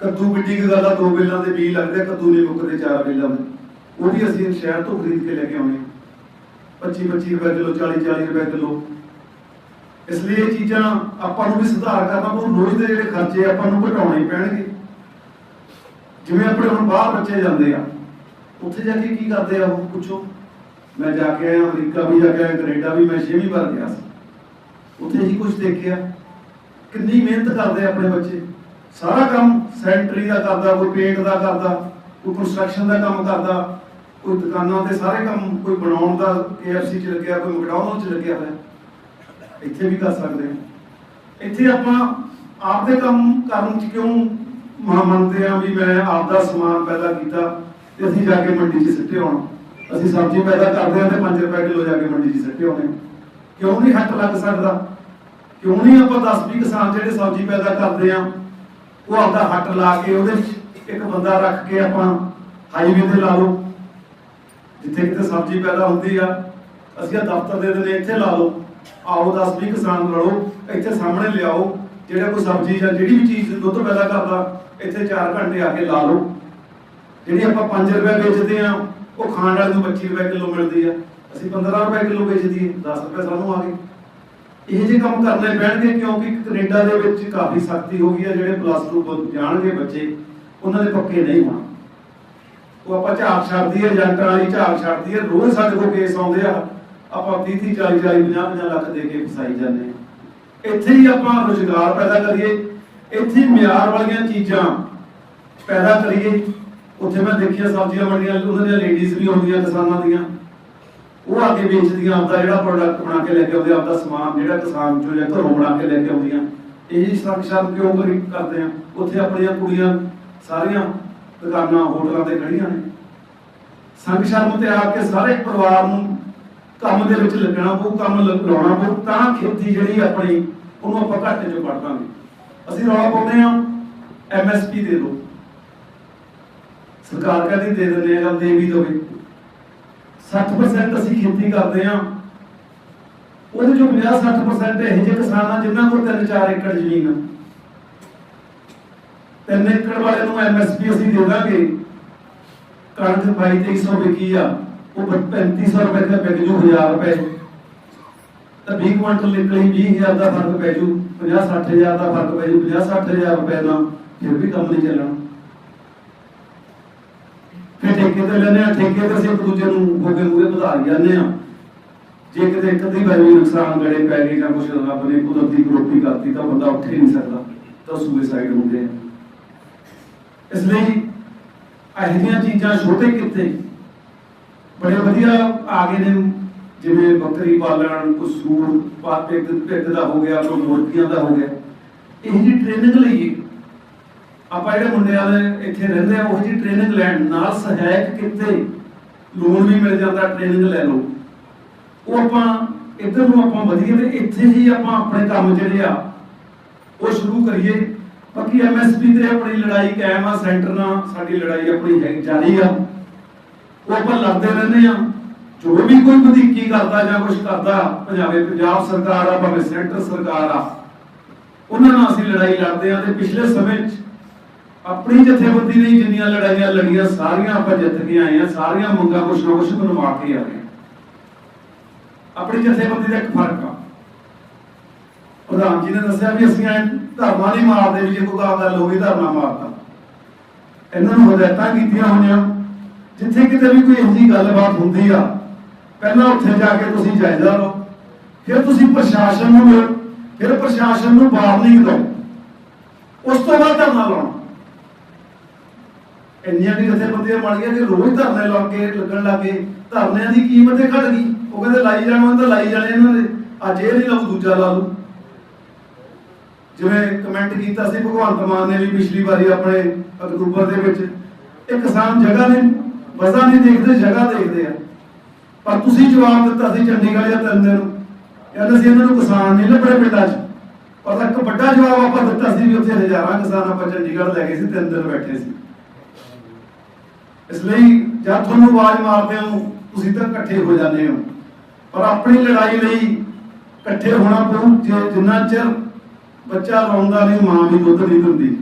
ਕੱਦੂ ਕਿੱਡੀ ਕੁ ਗੱਲ ਆ, ਦੋ ਬਿੱਲਾਂ ਦੇ ਬੀਜ ਲੱਗਦੇ ਕੱਦੂ ਨਹੀਂ ਮੁੱਕਦੇ ਚਾਰ ਬਿੱਲਾਂ ਦੇ। ਉਹ ਵੀ ਅਸੀਂ ਸ਼ਹਿਰ ਤੋਂ ਖਰੀਦ ਕੇ ਲੈ ਕੇ ਆਉਂਦੇ 25 25 ਰੁਪਏ ਕਿਲੋ 40 40 ਰੁਪਏ ਕਿਲੋ। ਇਸ ਲਈ ਇਹ ਚੀਜ਼ਾਂ ਆਪਾਂ ਨੂੰ ਵੀ ਸੁਧਾਰ ਕਰਨਾ ਪਊ ਰੋਜ਼ ਦੇ ਜਿਹੜੇ ਖਰਚੇ ਆਪਾਂ ਨੂੰ ਘਟਾਉਣੇ ਪੈਣਗੇ। ਜਿਵੇਂ ਆਪਣੇ ਹੁਣ ਬਾਹਰ ਬੱਚੇ ਜਾਂਦੇ ਆ, ਉੱਥੇ ਜਾ ਕੇ ਕੀ ਕਰਦੇ ਆ ਉਹ ਪੁੱਛੋ। ਮੈਂ ਜਾ ਕੇ ਆਇਆ, ਅਮਰੀਕਾ ਵੀ ਜਾ ਕੇ ਆਇਆ, ਕੈਨੇਡਾ ਵੀ, ਮੈਂ ਛੇਵੀਂ ਵਾਰ ਗਿਆ ਸੀ। ਉੱਥੇ ਹੀ ਕੁਝ ਦੇਖਿਆ। ਕਿੰਨੀ ਮਿਹਨਤ ਕਰਦੇ ਆਪਣੇ ਬੱਚੇ। ਸਾਰਾ ਕੰਮ ਸੈਂਟਰੀ ਦਾ ਕਰਦਾ, ਕੋਈ ਪੇਂਟ ਦਾ ਕਰਦਾ, ਕੋਈ ਕੰਸਟਰਕਸ਼ਨ ਦਾ ਕੰਮ ਕਰਦਾ। ਕੋਈ ਦੁਕਾਨਾਂ ਤੇ ਸਾਰੇ ਕੰਮ ਕੋਈ ਬਣਾਉਣ ਦਾ KFC ਚ ਲੱਗਿਆ, ਕੋਈ ਮੈਕਡੋਨਲਡ ਚ ਲੱਗਿਆ ਹੋਇਆ, ਇੱਥੇ ਵੀ ਕਰ ਸਕਦੇ ਹਾਂ। ਇੱਥੇ ਆਪਾਂ ਆਪਦੇ ਕੰਮ ਕਰਨ ਚ ਕਿਉਂ ਮੰਨਦੇ ਆ ਵੀ ਮੈਂ ਆਪਦਾ ਸਮਾਨ ਪੈਦਾ ਕੀਤਾ ਤੇ ਅਸੀਂ ਜਾ ਕੇ ਮੰਡੀ 'ਚ ਸਿੱਟੇ ਆਉਣਾ ਅਸੀਂ ਸਬਜ਼ੀ ਪੈਦਾ ਕਰਦੇ ਆ ਤੇ 5 ਰੁਪਏ ਕਿਲੋ ਜਾ ਕੇ ਮੰਡੀ 'ਚ ਸਿੱਟੇ ਆਉਣੇ ਕਿਉਂ ਨਹੀਂ ਹੱਟ ਲੱਗ ਸਕਦਾ? ਕਿਉਂ ਨਹੀਂ ਆਪਾਂ 10 20 ਕਿਸਾਨ ਜਿਹੜੇ ਸਬਜ਼ੀ ਪੈਦਾ ਕਰਦੇ ਆ ਉਹ ਆਪਦਾ ਹੱਟ ਲਾ ਕੇ ਉਹਦੇ ਵਿੱਚ ਇੱਕ ਬੰਦਾ ਰੱਖ ਕੇ ਆਪਾਂ ਹਾਈਵੇ ਤੇ ਲਾ ਲਓ। ਜਿੱਥੇ ਕਿਤੇ ਸਬਜ਼ੀ ਪੈਦਾ ਹੁੰਦੀ ਆ, ਅਸੀਂ ਆ ਦਫ਼ਤਰ ਦੇ ਦਿੰਦੇ ਇੱਥੇ ਲਾ ਲਓ ਆਓ 10 20 ਕਿਸਾਨ ਲੜੋ ਇੱਥੇ ਸਾਹਮਣੇ ਲਿਆਓ, ਜਿਹੜਾ ਕੋਈ ਸਬਜ਼ੀ ਜਾਂ ਜਿਹੜੀ ਵੀ ਚੀਜ਼ ਦੁੱਧ ਪੈਦਾ ਕਰਦਾ, ਇੱਥੇ 4 ਘੰਟੇ ਆ ਕੇ ਲਾ ਲਓ। ਜਿਹੜੀ ਆਪਾਂ 5 ਰੁਪਏ ਵੇਚਦੇ ਆ, ਉਹ ਖਾਣ ਵਾਲੇ ਨੂੰ 25 ਰੁਪਏ ਕਿਲੋ ਮਿਲਦੀ ਆ। ਅਸੀਂ 15 ਰੁਪਏ ਕਿਲੋ ਵੇਚਦੀ 10 ਰੁਪਏ ਸਾਨੂੰ ਆ ਗਏ। ਇਹ ਜੇ ਕੰਮ ਕਰਨੇ ਪੈਣਗੇ, ਕਿਉਂਕਿ ਕੈਨੇਡਾ ਦੇ ਵਿੱਚ ਕਾਫੀ ਸਖਤੀ ਹੋ ਗਈ ਆ, ਜਿਹੜੇ ਪਲੱਸ 2 ਜਾਣਗੇ ਬੱਚੇ, ਉਹਨਾਂ ਦੇ ਪੱਕੇ ਨਹੀਂ ਹੋਣਾ। ਉਹ ਆਪਾਂ ਝਾਕ ਛੱਡਦੀ ਹੈ ਏਜੰਟਾਂ ਵਾਲੀ ਝਾਕ ਛੱਡਦੀ ਹੈ ਰੋਜ਼ ਸਾਡੇ ਕੋਲ ਕੇਸ ਆਉਂਦੇ ਆ। ਆਪਾਂ 30 30 40 40 50 50 ਲੱਖ ਦੇ ਕੇ ਫਸਾਈ ਜਾਂਦੇ ਇੱਥੇ ਹੀ ਆਪਾਂ ਰੋਜ਼ਗਾਰ ਪੈਦਾ ਕਰੀਏ, ਇੱਥੇ ਮਿਆਰ ਵਾਲੀਆਂ ਚੀਜ਼ਾਂ ਪੈਦਾ ਕਰੀਏ। ਉੱਥੇ ਮੈਂ ਦੇਖਿਆ ਸਬਜ਼ੀਆਂ ਮੰਡੀਆਂ ਉਹਨਾਂ ਦੀਆਂ ਲੇਡੀਜ਼ ਵੀ ਹੁੰਦੀਆਂ ਕਿਸਾਨਾਂ ਦੀਆਂ। ਉਹ ਆ ਕੇ ਵੇਚਦੀਆਂ, ਆਪਦਾ ਜਿਹੜਾ ਪ੍ਰੋਡਕਟ ਬਣਾ ਕੇ ਲੈ ਕੇ ਆਉਂਦੇ ਆਪਦਾ ਸਮਾਨ ਜਿਹੜਾ ਕਿਸਾਨ ਚੋਂ ਜਾਂ ਘਰੋਂ ਬਣਾ ਕੇ ਲੈ ਕੇ ਆਉਂਦੀਆਂ। ਇਹ ਸਭ ਕਿਉਂ ਕਰੀ ਕਰਦੇ ਆ? ਉੱਥੇ ਆਪਣੀਆਂ ਕੁੜੀਆਂ ਸਾਰੀਆਂ ਦੁਕਾਨਾਂ ਹੋਟਲਾਂ ਤੇ ਖੜੀਆਂ ਨੇ। ਸੰਗ ਸ਼ਰਮ ਤੇ ਆ ਕੇ ਸਾਰੇ ਪਰਿਵਾਰ ਨੂੰ ਕੰਮ ਦੇ ਵਿੱਚ ਲੱਗਣਾ ਪਊ, ਕੰਮ ਲਾਉਣਾ ਪਊ, ਤਾਂ ਖੇਤੀ ਜਿਹੜੀ ਆਪਣੀ, ਉਹਨੂੰ ਆਪਾਂ ਘਾਟੇ ਚੋਂ ਕੱਢ ਦਾਂਗੇ। ਅਸੀਂ ਰੌਲਾ ਪਾਉਂਦੇ ਆ ਐਮਐਸਪੀ ਦੇ ਦਿਓ। ਸਰਕਾਰ ਕਹਿੰਦੀ ਦੇ ਦਿੰਦੇ ਆ ਜਾਂ ਦੇ ਵੀ ਦੋਗੇ 60% ਅਸੀਂ ਖੇਤੀ ਕਰਦੇ ਆ ਉਹਦੇ ਚੋਂ 50 60% ਇਹੋ ਜਿਹੇ ਕਿਸਾਨ ਆ, ਜਿਨ੍ਹਾਂ ਕੋਲ 3-4 ਏਕੜ ਜ਼ਮੀਨ ਆ। ਤਿੰਨ ਏਕੜ ਵਾਲੇ ਨੂੰ ਐਮਐਸਪੀ ਅਸੀਂ ਦੇ ਦਾਂਗੇ। ਕਣਕ 2200 ਵਿਕੀ ਆ, ਉਹ 3500 ਰੁਪਏ ਦਾ ਵਿਕ ਜੂ 1000 ਰੁਪਏ। ਤਾਂ 20 ਕੁਇੰਟਲ ਨਿਕਲੀ 20000 ਦਾ ਫ਼ਰਕ ਪੈ ਜੂ 50 60000 ਦਾ ਫ਼ਰਕ ਪੈ ਜੂ 50 60000 ਰੁਪਏ ਨਾਲ ਫਿਰ ਵੀ ਕੰਮ ਨਹੀਂ ਚੱਲਣਾ। ਫਿਰ ਠੇਕੇ ਤੇ ਲੈਨੇ ਆ, ਠੇਕੇ ਤੇ ਅਸੀਂ ਇੱਕ ਦੂਜੇ ਨੂੰ ਹੋ ਮੂਰੇ ਵਧਾਈ ਜਾਂਦੇ ਆ। ਜੇ ਕਿਤੇ ਇੱਕ ਅੱਧੀ ਵਾਰੀ ਨੁਕਸਾਨ ਗੜੇ ਪੈ ਗਏ ਜਾਂ ਕੁਛ, ਰੱਬ ਕੁਦਰਤੀ ਕਰੋਪੀ ਕਰਤੀ ਤਾਂ ਬੰਦਾ ਉੱਠ ਹੀ ਨਹੀਂ ਸਕਦਾ। ਤਾਂ ਸੁਸਾਈਡ ਹੁੰਦੇ ਆ। ਇਸ ਲਈ ਇਹੋ ਜਿਹੀਆਂ ਚੀਜ਼ਾਂ ਛੋਟੇ ਕਿੱਤੇ ਬੜੇ ਵਧੀਆ ਆ ਗਏ ਨੇ, ਜਿਵੇਂ ਬੱਕਰੀ ਪਾਲਣ ਕੋਈ ਸੂਰ ਪਾਤੇ ਪਿੱਗ ਦਾ ਹੋ ਗਿਆ, ਕੋਈ ਮੁਰਗੀਆਂ ਦਾ ਹੋ ਗਿਆ। ਇਹ ਜੀ ਟ੍ਰੇਨਿੰਗ ਲਈਏ ਆਪਾਂ ਜਿਹੜੇ ਮੁੰਡੇ ਵਾਲੇ ਇੱਥੇ ਰਹਿੰਦੇ ਆ, ਉਹ ਜੀ ਟ੍ਰੇਨਿੰਗ ਲੈਣ ਨਾਲ ਸਹਾਇਕ ਕਿਤੇ ਲੋਨ ਵੀ ਮਿਲ ਜਾਂਦਾ ਟ੍ਰੇਨਿੰਗ ਲੈ ਲਓ। ਉਹ ਆਪਾਂ ਇੱਧਰ ਨੂੰ ਆਪਾਂ ਵਧੀਏ ਤੇ ਇੱਥੇ ਹੀ ਆਪਾਂ ਆਪਣੇ ਕੰਮ ਜਿਹੜੇ ਆ, ਉਹ ਸ਼ੁਰੂ ਕਰੀਏ। ਬਾਕੀ ਐਮਐਸਪੀ ਤੇ ਆਪਣੀ ਲੜਾਈ ਕਾਇਮ ਆ, ਸੈਂਟਰ ਨਾਲ ਸਾਡੀ ਲੜਾਈ ਆਪਣੀ ਹੈ ਜਾਰੀ ਆ। ਉਹ ਆਪਾਂ ਲੜਦੇ ਰਹਿੰਦੇ ਆ। ਜੋ ਵੀ ਕੋਈ ਵਧੀਕੀ ਕਰਦਾ ਜਾਂ ਕੁਝ ਕਰਦਾ ਪੰਜਾਬੇ ਪੰਜਾਬ ਸਰਕਾਰ ਆ, ਭਾਵੇਂ ਸੈਂਟਰ ਸਰਕਾਰ ਆ, ਉਹਨਾਂ ਨਾਲ ਅਸੀਂ ਲੜਾਈ ਲੜਦੇ ਆ ਤੇ ਪਿਛਲੇ ਸਮੇਂ 'ਚ ਆਪਣੀ ਜਥੇਬੰਦੀ ਨੇ ਜਿੰਨੀਆਂ ਲੜਾਈਆਂ ਲੜੀਆਂ, ਸਾਰੀਆਂ ਆਪਾਂ ਜਿੱਤ ਕੇ ਆਏ ਆ, ਸਾਰੀਆਂ ਮੰਗਾਂ ਕੁਛ ਨਾ ਕੁਛ ਬਣਵਾ ਕੇ ਆਏ ਆ ਆਪਣੀ ਜਥੇਬੰਦੀ ਦਾ ਇੱਕ ਫ਼ਰਕ ਆ। ਪ੍ਰਧਾਨ ਜੀ ਨੇ ਦੱਸਿਆ ਵੀ ਅਸੀਂ ਐਂ ਧਰਮਾਂ ਨਹੀਂ ਮਾਰਦੇ ਵੀ ਜੇ ਕੋਈ ਗੱਲ ਹੋ ਧਰਨਾ ਮਾਰਦਾ ਇਹਨਾਂ ਨੂੰ ਹਦਾਇਤਾਂ ਕੀਤੀਆਂ ਹੋਈਆਂ, ਜਿੱਥੇ ਕਿਤੇ ਵੀ ਕੋਈ ਇਹੋ ਜਿਹੀ ਗੱਲਬਾਤ ਹੁੰਦੀ ਆ, ਪਹਿਲਾਂ ਉੱਥੇ ਜਾ ਕੇ ਤੁਸੀਂ ਜਾਇਜ਼ਾ ਲਓ, ਫਿਰ ਤੁਸੀਂ ਪ੍ਰਸ਼ਾਸਨ ਨੂੰ ਮਿਲੋ, ਫਿਰ ਪ੍ਰਸ਼ਾਸਨ ਨੂੰ ਵਾਰਨਿੰਗ ਦਿਓ ਉਸ ਤੋਂ ਬਾਅਦ ਧਰਨਾ ਲਾਉਣਾ। ਇੰਨੀਆਂ ਵੀ ਜਥੇਬੰਦੀਆਂ ਬਣ ਗਈਆਂ ਕਿ ਰੋਜ਼ ਧਰਨੇ ਲਾ ਕੇ ਲੱਗਣ ਲੱਗੇ ਧਰਨਿਆਂ ਦੀ ਕੀਮਤ ਘਟ ਗਈ। ਉਹ ਕਹਿੰਦੇ ਲਾਈ ਜਾਣਾ ਤਾਂ ਲਾਈ ਜਾਣੇ ਇਹਨਾਂ ਦੇ। ਅੱਜ ਇਹ ਨਹੀਂ ਲਾਉ ਦੂਜਾ ਲਾ ਲੂ ਜਿਵੇਂ ਕਮੈਂਟ ਕੀਤਾ ਸੀ ਭਗਵੰਤ ਮਾਨ ਨੇ ਵੀ ਪਿਛਲੀ ਵਾਰੀ ਆਪਣੇ ਅਕਤੂਬਰ ਦੇ ਵਿੱਚ, ਇਹ ਕਿਸਾਨ ਜਗ੍ਹਾ ਨੇ ਵਜ਼ਾ ਨਹੀਂ ਦੇਖਦੇ, ਜਗ੍ਹਾ ਦੇਖਦੇ ਆ। ਪਰ ਤੁਸੀਂ ਜਵਾਬ ਦਿੱਤਾ ਸੀ ਚੰਡੀਗੜ੍ਹ ਜਾਂ ਤੰਦੇ ਨੂੰ ਕਹਿੰਦੇ ਸੀ ਇਹਨਾਂ ਨੂੰ ਕਿਸਾਨ ਨਹੀਂ ਲੱਭਣੇ ਪਿੰਡਾਂ 'ਚ। ਪਰ ਇੱਕ ਵੱਡਾ ਜਵਾਬ ਆਪਾਂ ਦਿੱਤਾ ਸੀ ਵੀ ਉੱਥੇ ਹਜ਼ਾਰਾਂ ਕਿਸਾਨ ਆਪਾਂ ਚੰਡੀਗੜ੍ਹ ਲੈ ਗਏ ਸੀ, ਤਿੰਨ ਦਿਨ ਬੈਠੇ ਸੀ। ਇਸ ਲਈ ਜਦ ਤੁਹਾਨੂੰ ਆਵਾਜ਼ ਮਾਰਦੇ ਹੋ, ਤੁਸੀਂ ਤਾਂ ਇਕੱਠੇ ਹੋ ਜਾਂਦੇ ਹੋ। ਪਰ ਆਪਣੀ ਲੜਾਈ ਲਈ ਇਕੱਠੇ ਹੋਣਾ ਪਊ, ਜੇ ਜਿੰਨਾ ਚਿਰ ਬੱਚਾ ਰੋਂਦਾ ਨਹੀਂ, ਮਾਂ ਦੀ ਦੁੱਧ ਨਹੀਂ ਦਿੰਦੀ।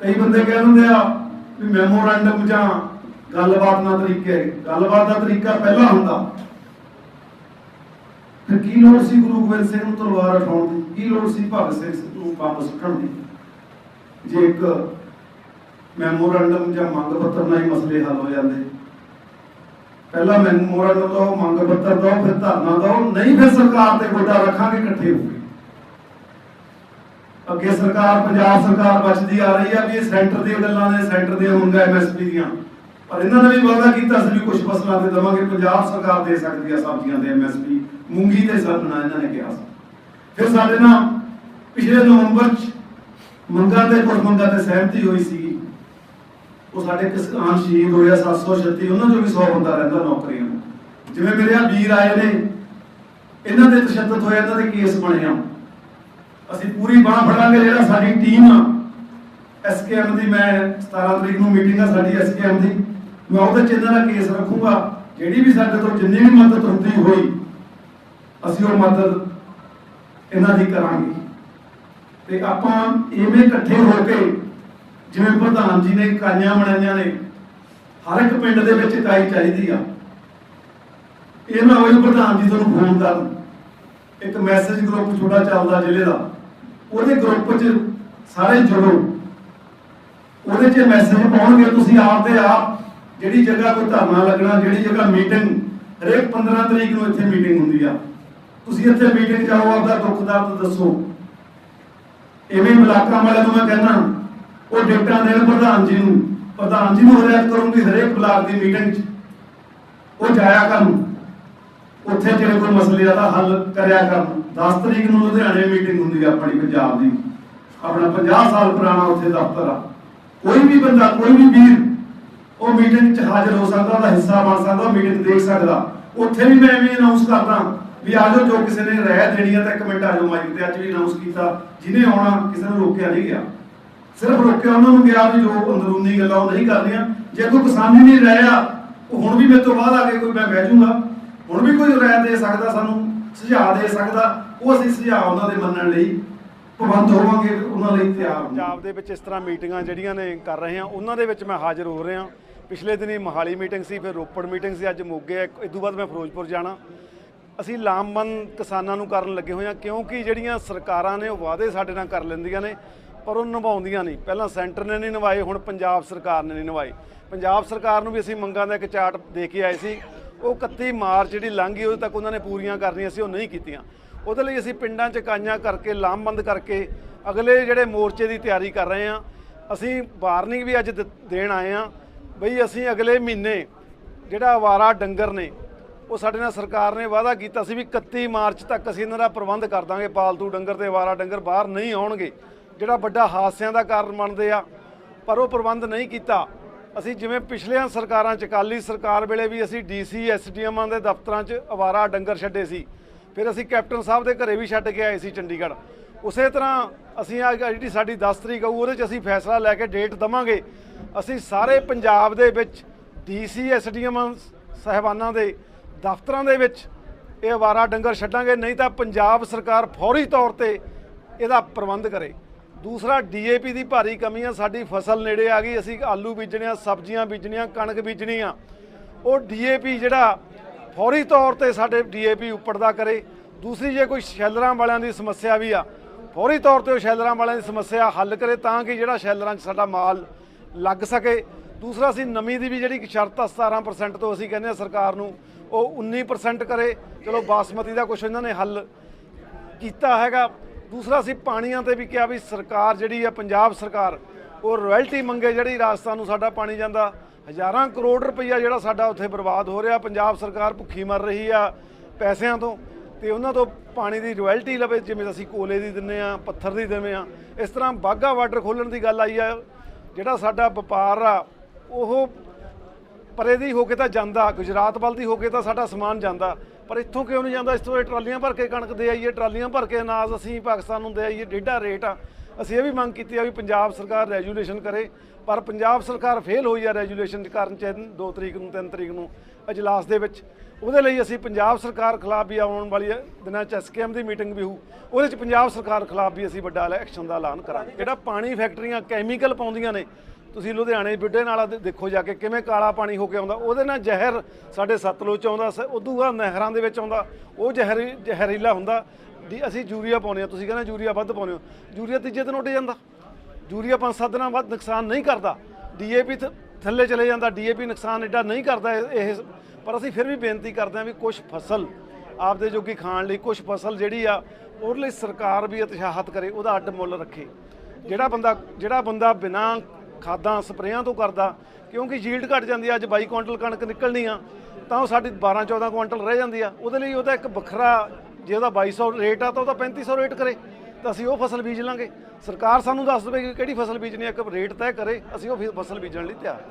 ਕਈ ਬੰਦੇ ਕਹਿ ਦਿੰਦੇ ਆ ਵੀ ਮੈਮੋਰੈਂਡਮ ਜਾਂ ਗੱਲਬਾਤ ਦਾ ਤਰੀਕਾ ਹੈ ਗੱਲਬਾਤ ਦਾ ਤਰੀਕਾ ਪਹਿਲਾਂ ਹੁੰਦਾ। ਫਿਰ ਕੀ ਲੋੜ ਸੀ ਗੁਰੂ ਗੋਬਿੰਦ ਸਿੰਘ ਨੂੰ ਤਲਵਾਰ ਉਠਾਉਣ ਦੀ? ਕੀ ਲੋੜ ਸੀ ਭਗਤ ਸਿੰਘ ਨੂੰ ਬੰਬ ਸੁੱਟਣ ਦੀ? ਜੇ ਇੱਕ ਮੈਮੋਰੈਂਡਮ ਜਾਂ ਮੰਗ ਪੱਤਰ ਨਾਲ ਹੀ ਮਸਲੇ ਹੱਲ ਹੋ ਜਾਂਦੇ। ਪਹਿਲਾਂ ਮੈਮੋਰੈਂਡਮ ਦੋ ਮੰਗ ਪੱਤਰ ਦੋ ਫਿਰ ਧਰਨਾ ਦੋ ਨਹੀਂ ਫਿਰ ਸਰਕਾਰ ਤੇ ਗੋਡਾ ਰੱਖਾਂਗੇ ਇਕੱਠੇ ਹੋ ਕੇ। ਅੱਗੇ ਸਰਕਾਰ, ਪੰਜਾਬ ਸਰਕਾਰ ਬਚਦੀ ਆ ਰਹੀ ਆ ਵੀ ਸੈਂਟਰ ਦੀਆਂ ਗੱਲਾਂ ਨੇ, ਸੈਂਟਰ ਦੀਆਂ ਹੋਣਗਾ ਐਮਐਸਪੀ ਦੀਆਂ। ਪਰ ਇਹਨਾਂ ਨੇ ਵੀ ਵਾਅਦਾ ਕੀਤਾ ਸੀ ਵੀ ਕੁਝ ਫਸਲਾਂ ਤੇ ਦੇਵਾਂਗੇ, ਪੰਜਾਬ ਸਰਕਾਰ ਦੇ ਸਕਦੀ ਆ ਸਬਜ਼ੀਆਂ ਦੇ ਐਮਐਸਪੀ ਮੂੰਗੀ ਤੇ ਸਰਨਾ ਇਹਨਾਂ ਨੇ ਕਿਹਾ ਸੀ। ਫਿਰ ਸਾਡੇ ਨਾਲ ਪਿਛਲੇ ਨਵੰਬਰ ਚ ਮੰਗਾਂ ਤੇ ਕੁਝ ਮੰਗਾਂ ਤੇ ਸਹਿਮਤੀ ਹੋਈ ਸੀ। ਉਹ ਸਾਡੇ ਕਿਸਾਨ ਸ਼ਹੀਦ ਹੋਇਆ 736 ਉਹਨਾਂ ਚੋਂ ਵੀ 100 ਬੰਦਾ ਰਹਿੰਦਾ ਨੌਕਰੀਆਂ ਨੂੰ। ਜਿਵੇਂ ਮੇਰੇ ਆ ਵੀਰ ਆਏ ਨੇ, ਇਹਨਾਂ ਦੇ ਤਸ਼ੱਦਦ ਹੋਇਆ, ਇਹਨਾਂ ਦੇ ਕੇਸ ਬਣੇ ਆ। ਅਸੀਂ ਪੂਰੀ ਬਾਹ ਫੜਾਂਗੇ ਜਿਹੜਾ ਸਾਡੀ ਟੀਮ ਆ। ਐਸਕੇਐਮ ਦੀ ਮੈਂ 17 ਤਰੀਕ ਨੂੰ ਮੀਟਿੰਗ ਆ ਸਾਡੀ ਐਸਕੇਐਮ ਦੀ। ਮੈਂ ਉਹਦੇ ਚ ਇਹਨਾਂ ਦਾ ਕੇਸ ਰੱਖੂੰਗਾ। ਜਿਹੜੀ ਵੀ ਸਾਡੇ ਤੋਂ ਜਿੰਨੀ ਵੀ ਮਦਦ ਹੁੰਦੀ ਹੋਈ, ਅਸੀਂ ਉਹ ਮਦਦ ਇਹਨਾਂ ਦੀ ਕਰਾਂਗੇ। ਤੇ ਆਪਾਂ ਇਵੇਂ ਇਕੱਠੇ ਹੋ ਕੇ, ਜਿਵੇਂ ਪ੍ਰਧਾਨ ਜੀ ਨੇ ਇਕਾਈਆਂ ਬਣਾਈਆਂ ਨੇ, ਹਰ ਇੱਕ ਪਿੰਡ ਦੇ ਵਿੱਚ ਇਕਾਈ ਚਾਹੀਦੀ ਆ। ਇਹ ਨਾ ਹੋਵੇ ਪ੍ਰਧਾਨ ਜੀ ਤੁਹਾਨੂੰ ਫੋਨ ਕਰਨ ਇੱਕ ਮੈਸੇਜ ਗਰੁੱਪ ਛੋਟਾ ਚੱਲਦਾ ਜ਼ਿਲ੍ਹੇ ਦਾ। ਉਹਦੇ ਗਰੁੱਪ 'ਚ ਸਾਰੇ ਜੁੜੋ।
ਉਹਦੇ 'ਚ ਮੈਸੇਜ ਪਾਉਣਗੇ ਤੁਸੀਂ ਆਪ ਤੇ ਆਪ, ਜਿਹੜੀ ਜਗ੍ਹਾ ਕੋਈ ਧਰਨਾ ਲੱਗਣਾ, ਜਿਹੜੀ ਜਗ੍ਹਾ ਮੀਟਿੰਗ ਹਰੇਕ 15 ਤਰੀਕ ਨੂੰ ਇੱਥੇ ਮੀਟਿੰਗ ਹੁੰਦੀ ਆ। ਤੁਸੀਂ ਇੱਥੇ ਮੀਟਿੰਗ ਜਾਓ, ਆਪਦਾ ਦੁੱਖ ਦਰਦ ਦੱਸੋ। ਐਵੇਂ ਬਲਾਕਾਂ ਵਾਲਿਆਂ ਨੂੰ ਮੈਂ ਕਹਿੰਦਾ, ਉਹ ਡਿਪਟਾਂ ਦੇਣ ਪ੍ਰਧਾਨ ਜੀ ਨੂੰ, ਪ੍ਰਧਾਨ ਜੀ ਨੂੰ ਹਦਾਇਤ ਕਰੂੰਗੀ ਹਰੇਕ ਬਲਾਕ ਦੀ ਮੀਟਿੰਗ 'ਚ। ਉਹ ਜਾਇਆ ਕਰਨ। ਉੱਥੇ ਜਿਹੜੇ ਕੋਈ ਮਸਲੇ ਦਾ ਹੱਲ ਕਰਿਆ ਕਰਨ। 10 ਤਰੀਕ ਨੂੰ ਲੁਧਿਆਣੇ ਮੀਟਿੰਗ ਹੁੰਦੀ ਆ ਆਪਣੀ ਪੰਜਾਬ ਦੀ। ਆਪਣਾ 50 ਸਾਲ ਪੁਰਾਣਾ ਉੱਥੇ ਦਫ਼ਤਰ ਆ। ਕੋਈ ਵੀ ਬੰਦਾ, ਕੋਈ ਵੀ ਵੀਰ, ਉਹ ਮੀਟਿੰਗ 'ਚ ਹਾਜ਼ਰ ਹੋ ਸਕਦਾ, ਉਹਦਾ ਹਿੱਸਾ ਬਣ ਸਕਦਾ ਮੀਟਿੰਗ ਦੇਖ ਸਕਦਾ। ਉੱਥੇ ਵੀ ਮੈਂ ਐਵੇਂ ਅਨਾਉਂਸ ਕਰਦਾ ਵੀ ਆ ਜੋ ਕਿਸੇ ਨੇ ਰਹਿ ਦੇਣੀ ਆ ਤਾਂ ਇੱਕ ਮਿੰਟ ਆ ਮਾਈਕ ਤੇ। ਅੱਜ ਵੀ ਅਨਾਉਂਸ ਕੀਤਾ, ਜਿਹਨੇ ਆਉਣਾ, ਕਿਸੇ ਨੂੰ ਰੋਕਿਆ ਨਹੀਂ ਗਿਆ। ਸਿਰਫ ਰੋਕਿਆ, ਉਹਨਾਂ ਨੂੰ ਗਿਆ ਵੀ ਜੋ ਅੰਦਰੂਨੀ ਗੱਲਾਂ ਉਹ ਨਹੀਂ ਕਰਦੀਆਂ ਜੇ ਕੋਈ ਕਿਸਾਨੀ ਨਹੀਂ ਰਹਿਆ ਹੁਣ ਵੀ ਮੇਰੇ ਤੋਂ ਬਾਅਦ ਆ ਕੇ ਕੋਈ ਮੈਂ ਬਹਿ ਜਾਊਂਗਾ। ਹੁਣ ਵੀ ਕੋਈ ਰਾਇ ਦੇ ਸਕਦਾ ਸਾਨੂੰ। ਸੁਝਾਅ ਦੇ ਸਕਦਾ, ਉਹ ਅਸੀਂ ਸੁਝਾਅ ਉਹਨਾਂ ਦੇ ਮੰਨਣ ਲਈ ਪਾਬੰਦ ਹੋਵਾਂਗੇ, ਉਹਨਾਂ ਲਈ ਤਿਆਰ ਹਾਂ
ਪੰਜਾਬ ਦੇ ਵਿੱਚ ਇਸ ਤਰ੍ਹਾਂ ਮੀਟਿੰਗਾਂ ਜਿਹੜੀਆਂ ਨੇ ਕਰ ਰਹੇ ਹਾਂ, ਉਹਨਾਂ ਦੇ ਵਿੱਚ ਮੈਂ ਹਾਜ਼ਰ ਹੋ ਰਿਹਾ। ਪਿਛਲੇ ਦਿਨੀ ਮਹਾਲੀ ਮੀਟਿੰਗ ਸੀ, ਫਿਰ ਰੋਪੜ ਮੀਟਿੰਗ ਸੀ, ਅੱਜ ਮੋਗੇ ਹੈ ਇਸ ਤੋਂ ਬਾਅਦ ਮੈਂ ਫਿਰੋਜ਼ਪੁਰ ਜਾਣਾ। ਅਸੀਂ ਲਾਮਬੰਦ ਕਿਸਾਨਾਂ ਨੂੰ ਕਰਨ ਲੱਗੇ ਹੋਏ ਹਾਂ, ਕਿਉਂਕਿ ਜਿਹੜੀਆਂ ਸਰਕਾਰਾਂ ਨੇ ਉਹ ਵਾਅਦੇ ਸਾਡੇ ਨਾਲ ਕਰ ਲੈਂਦੀਆਂ ਨੇ, ਪਰ ਉਹ ਨਿਭਾਉਂਦੀਆਂ ਨਹੀਂ। ਪਹਿਲਾਂ ਸੈਂਟਰ ਨੇ ਨਹੀਂ ਨਿਭਾਏ, ਹੁਣ ਪੰਜਾਬ ਸਰਕਾਰ ਨੇ ਨਹੀਂ ਨਿਭਾਏ ਪੰਜਾਬ ਸਰਕਾਰ ਨੂੰ ਵੀ ਅਸੀਂ ਮੰਗਾਂ ਦਾ ਇੱਕ ਚਾਰਟ ਦੇ ਕੇ ਆਏ ਸੀ ਉਹ 31 ਮਾਰਚ ਜਿਹੜੀ ਲੰਘ ਗਈ, ਉਦੋਂ ਤੱਕ ਉਹਨਾਂ ਨੇ ਪੂਰੀਆਂ ਕਰਨੀਆਂ ਸੀ, ਉਹ ਨਹੀਂ ਕੀਤੀਆਂ। ਉਹਦੇ ਲਈ ਅਸੀਂ ਪਿੰਡਾਂ 'ਚ ਕਾਈਆਂ ਕਰਕੇ, ਲਾਮਬੰਦ ਕਰਕੇ ਅਗਲੇ ਜਿਹੜੇ ਮੋਰਚੇ ਦੀ ਤਿਆਰੀ ਕਰ ਰਹੇ ਹਾਂ, ਅਸੀਂ ਵਾਰਨਿੰਗ ਵੀ ਅੱਜ ਦ- ਦੇਣ ਆਏ ਹਾਂ ਬਈ ਅਸੀਂ ਅਗਲੇ ਮਹੀਨੇ ਜਿਹੜਾ ਆਵਾਰਾ ਡੰਗਰ ਨੇ, ਉਹ ਸਾਡੇ ਨਾਲ ਸਰਕਾਰ ਨੇ ਵਾਅਦਾ ਕੀਤਾ ਸੀ ਵੀ 31 ਮਾਰਚ ਤੱਕ ਅਸੀਂ ਇਹਨਾਂ ਦਾ ਪ੍ਰਬੰਧ ਕਰ ਦਾਂਗੇ, ਪਾਲਤੂ ਡੰਗਰ ਤੇ ਆਵਾਰਾ ਡੰਗਰ ਬਾਹਰ ਨਹੀਂ ਆਉਣਗੇ। ਜਿਹੜਾ ਵੱਡਾ ਹਾਦਸਿਆਂ ਦਾ ਕਾਰਨ ਬਣਦੇ ਆ, ਪਰ ਉਹ ਪ੍ਰਬੰਧ ਨਹੀਂ ਕੀਤਾ। ਅਸੀਂ ਜਿਵੇਂ ਪਿਛਲੀਆਂ ਸਰਕਾਰਾਂ ਚ, ਅਕਾਲੀ ਸਰਕਾਰ ਵੇਲੇ ਵੀ ਅਸੀਂ ਡੀਸੀ ਐਸਡੀਐਮਾਂ ਦੇ ਦਫ਼ਤਰਾਂ 'ਚ ਅਵਾਰਾ ਡੰਗਰ ਛੱਡੇ ਸੀ। ਫਿਰ ਅਸੀਂ ਕੈਪਟਨ ਸਾਹਿਬ ਦੇ ਘਰੇ ਵੀ ਛੱਡ ਕੇ ਆਏ ਸੀ ਚੰਡੀਗੜ੍ਹ। ਉਸੇ ਤਰ੍ਹਾਂ ਅਸੀਂ ਆ ਜਿਹੜੀ ਸਾਡੀ 10 ਤਰੀਕ ਆਊ, ਉਹਦੇ 'ਚ ਅਸੀਂ ਫੈਸਲਾ ਲੈ ਕੇ ਡੇਟ ਦਵਾਂਗੇ। ਅਸੀਂ ਸਾਰੇ ਪੰਜਾਬ ਦੇ ਵਿੱਚ ਡੀਸੀ ਐਸਡੀਐਮ ਸਹਿਬਾਨਾਂ ਦੇ ਦਫ਼ਤਰਾਂ ਦੇ ਵਿੱਚ ਇਹ ਅਵਾਰਾ ਡੰਗਰ ਛੱਡਾਂਗੇ, ਨਹੀਂ ਤਾਂ ਪੰਜਾਬ ਸਰਕਾਰ ਫੌਰੀ ਤੌਰ ਤੇ ਇਹਦਾ ਪ੍ਰਬੰਧ ਕਰੇ। ਦੂਸਰਾ ਡੀਏਪੀ ਦੀ ਭਾਰੀ ਕਮੀ ਆ, ਸਾਡੀ ਫਸਲ ਨੇੜੇ ਆ ਗਈ, ਅਸੀਂ ਆਲੂ ਬੀਜਣੇ ਆ, ਸਬਜ਼ੀਆਂ ਬੀਜਣੀਆਂ ਕਣਕ ਬੀਜਣੀ ਆ। ਉਹ ਡੀਏਪੀ ਜਿਹੜਾ ਫੌਰੀ ਤੌਰ ਤੇ ਸਾਡੇ ਡੀਏਪੀ ਉੱਪਰਦਾ ਕਰੇ। ਦੂਸਰੀ ਜੇ ਕੋਈ ਸ਼ੈਲਰਾਂ ਵਾਲਿਆਂ ਦੀ ਸਮੱਸਿਆ ਵੀ ਆ, ਫੌਰੀ ਤੌਰ ਤੇ ਉਹ ਸ਼ੈਲਰਾਂ ਵਾਲਿਆਂ ਦੀ ਸਮੱਸਿਆ ਹੱਲ ਕਰੇ ਤਾਂ ਕਿ ਜਿਹੜਾ ਸ਼ੈਲਰਾਂ 'ਚ ਸਾਡਾ ਮਾਲ ਲੱਗ ਸਕੇ। ਦੂਸਰਾ, ਅਸੀਂ ਨਮੀ ਦੀ ਵੀ ਜਿਹੜੀ ਸ਼ਰਤ ਆ 17% ਤੋਂ ਅਸੀਂ ਕਹਿੰਦੇ ਆ ਸਰਕਾਰ ਨੂੰ, ਉਹ 19% ਕਰੇ। ਚਲੋ ਬਾਸਮਤੀ ਦਾ ਕੁਝ ਇਹਨਾਂ ਨੇ ਹੱਲ ਕੀਤਾ ਹੈਗਾ। ਦੂਸਰਾ ਅਸੀਂ ਪਾਣੀਆਂ ਤੇ ਵੀ ਕਿਹਾ ਵੀ ਸਰਕਾਰ ਜਿਹੜੀ ਆ, ਪੰਜਾਬ ਸਰਕਾਰ, ਉਹ ਰਾਇਲਟੀ ਮੰਗੇ ਜਿਹੜੀ ਰਾਜਸਥਾਨ ਨੂੰ ਸਾਡਾ ਪਾਣੀ ਜਾਂਦਾ। ਹਜ਼ਾਰਾਂ ਕਰੋੜ ਰੁਪਈਆ ਜਿਹੜਾ ਸਾਡਾ ਉੱਥੇ ਬਰਬਾਦ ਹੋ ਰਿਹਾ, ਪੰਜਾਬ ਸਰਕਾਰ ਭੁੱਖੀ ਮਰ ਰਹੀ ਆ ਪੈਸਿਆਂ ਤੋਂ। ਤੇ ਉਹਨਾਂ ਤੋਂ ਪਾਣੀ ਦੀ ਰਾਇਲਟੀ ਲਵੇ, ਜਿਵੇਂ ਅਸੀਂ ਕੋਲੇ ਦੀ ਦਿੰਨੇ ਆ, ਪੱਥਰ ਦੀ ਦਿੰਦੇ ਆ। ਇਸ ਤਰ੍ਹਾਂ ਬਾਗਾ ਵਾਟਰ ਖੋਲਣ ਦੀ ਗੱਲ ਆਈ ਆ। ਜਿਹੜਾ ਸਾਡਾ ਵਪਾਰ ਆ, ਉਹ ਪਰੇ ਦੀ ਹੋ ਕੇ ਤਾਂ ਜਾਂਦਾ, ਗੁਜਰਾਤ ਵੱਲ ਦੀ ਹੋ ਕੇ ਤਾਂ ਸਾਡਾ ਸਮਾਨ ਜਾਂਦਾ। ਪਰ ਇੱਥੋਂ ਕਿਉਂ ਨਹੀਂ ਜਾਂਦਾ? ਇਸ ਤੋਂ ਇਹ ਟਰਾਲੀਆਂ ਭਰ ਕੇ ਕਣਕ ਦੇ ਆਈਏ, ਟਰਾਲੀਆਂ ਭਰ ਕੇ ਅਨਾਜ ਅਸੀਂ ਪਾਕਿਸਤਾਨ ਨੂੰ ਦੇ ਆਈਏ, ਡੇਢਾ ਰੇਟ ਆ। ਅਸੀਂ ਇਹ ਵੀ ਮੰਗ ਕੀਤੀ ਆ ਵੀ ਪੰਜਾਬ ਸਰਕਾਰ ਰੈਜੂਲੇਸ਼ਨ ਕਰੇ, ਪਰ ਪੰਜਾਬ ਸਰਕਾਰ ਫੇਲ ਹੋਈ ਆ ਰੈਜੂਲੇਸ਼ਨ ਕਰਨ ਚ 2 ਤਰੀਕ ਨੂੰ 3 ਤਰੀਕ ਨੂੰ ਅਜਲਾਸ ਦੇ ਵਿੱਚ। ਉਹਦੇ ਲਈ ਅਸੀਂ ਪੰਜਾਬ ਸਰਕਾਰ ਖਿਲਾਫ ਵੀ ਆਉਣ ਵਾਲੀ ਦਿਨਾਂ ਚ ਐਸਕੇਐਮ ਦੀ ਮੀਟਿੰਗ ਵੀ ਹੋਊ। ਉਹਦੇ ਚ ਪੰਜਾਬ ਸਰਕਾਰ ਖਿਲਾਫ ਵੀ ਅਸੀਂ ਵੱਡਾ ਐਕਸ਼ਨ ਦਾ ਐਲਾਨ ਕਰਾਂਗੇ। ਜਿਹੜਾ ਪਾਣੀ ਫੈਕਟਰੀਆਂ, ਕੈਮੀਕਲ ਪਾਉਂਦੀਆਂ ਨੇ ਤੁਸੀਂ ਲੁਧਿਆਣੇ ਬਿੱਡੇ ਨਾਲਾ ਦੇਖੋ ਜਾ ਕੇ ਕਿਵੇਂ ਕਾਲਾ ਪਾਣੀ ਹੋ ਕੇ ਆਉਂਦਾ। ਉਹਦੇ ਨਾਲ ਜ਼ਹਿਰ ਸਾਡੇ ਸਤਲੁਜ ਚ ਆਉਂਦਾ, ਸ- ਉਦੋਂ ਬਾਅਦ ਨਹਿਰਾਂ ਦੇ ਵਿੱਚ ਆਉਂਦਾ। ਉਹ ਜ਼ਹਿਰੀ ਜ਼ਹਿਰੀਲਾ ਹੁੰਦਾ। ਦੀ ਅਸੀਂ ਯੂਰੀਆ ਪਾਉਂਦੇ ਆ ਤੁਸੀਂ ਕਹਿੰਦੇ ਯੂਰੀਆ ਵੱਧ ਪਾਉਂਦੇ ਹੋ। ਯੂਰੀਆ ਤੀਜੇ ਦਿਨ ਉੱਡ ਜਾਂਦਾ। ਯੂਰੀਆ ਪੰਜ ਸੱਤ ਦਿਨਾਂ ਬਾਅਦ ਨੁਕਸਾਨ ਨਹੀਂ ਕਰਦਾ। ਡੀਏਪੀ ਥੱਲੇ ਚਲੇ ਜਾਂਦਾ। ਡੀਏਪੀ ਨੁਕਸਾਨ ਐਡਾ ਨਹੀਂ ਕਰਦਾ ਇਹ ਪਰ ਅਸੀਂ ਫਿਰ ਵੀ ਬੇਨਤੀ ਕਰਦੇ ਹਾਂ ਵੀ ਕੁਝ ਫਸਲ ਆਪਦੇ ਜੋਗੀ ਖਾਣ ਲਈ ਕੁਝ ਫਸਲ ਜਿਹੜੀ ਆ, ਉਹਦੇ ਲਈ ਸਰਕਾਰ ਵੀ ਉਤਸ਼ਾਹਤ ਕਰੇ। ਉਹਦਾ ਅੱਡ ਮੁੱਲ ਰੱਖੇ। ਜਿਹੜਾ ਬੰਦਾ ਜਿਹੜਾ ਬੰਦਾ ਬਿਨਾਂ ਖਾਦਾਂ ਸਪਰੇਆਂ ਤੋਂ ਕਰਦਾ, ਕਿਉਂਕਿ ਯੀਲਡ ਘਟ ਜਾਂਦੀ ਆ, ਅੱਜ 22 ਕੁਇੰਟਲ ਕਣਕ ਨਿਕਲਣੀ ਆ, ਤਾਂ ਉਹ ਸਾਡੀ 12 14 ਕੁਇੰਟਲ ਰਹਿ ਜਾਂਦੀ ਆ। ਉਹਦੇ ਲਈ ਉਹਦਾ ਇੱਕ ਵੱਖਰਾ, ਜੇ ਉਹਦਾ 2200 ਰੇਟ ਆ, ਤਾਂ ਉਹਦਾ 3500 ਰੇਟ ਕਰੇ, ਤਾਂ ਅਸੀਂ ਉਹ ਫਸਲ ਬੀਜ ਲਾਂਗੇ। ਸਰਕਾਰ ਸਾਨੂੰ ਦੱਸ ਦੇਵੇ ਕਿ ਕਿਹੜੀ ਫਸਲ ਬੀਜਣੀ ਆ, ਇੱਕ ਰੇਟ ਤੈਅ ਕਰੇ, ਅਸੀਂ ਉਹ ਫਸਲ ਬੀਜਣ ਲਈ ਤਿਆਰ।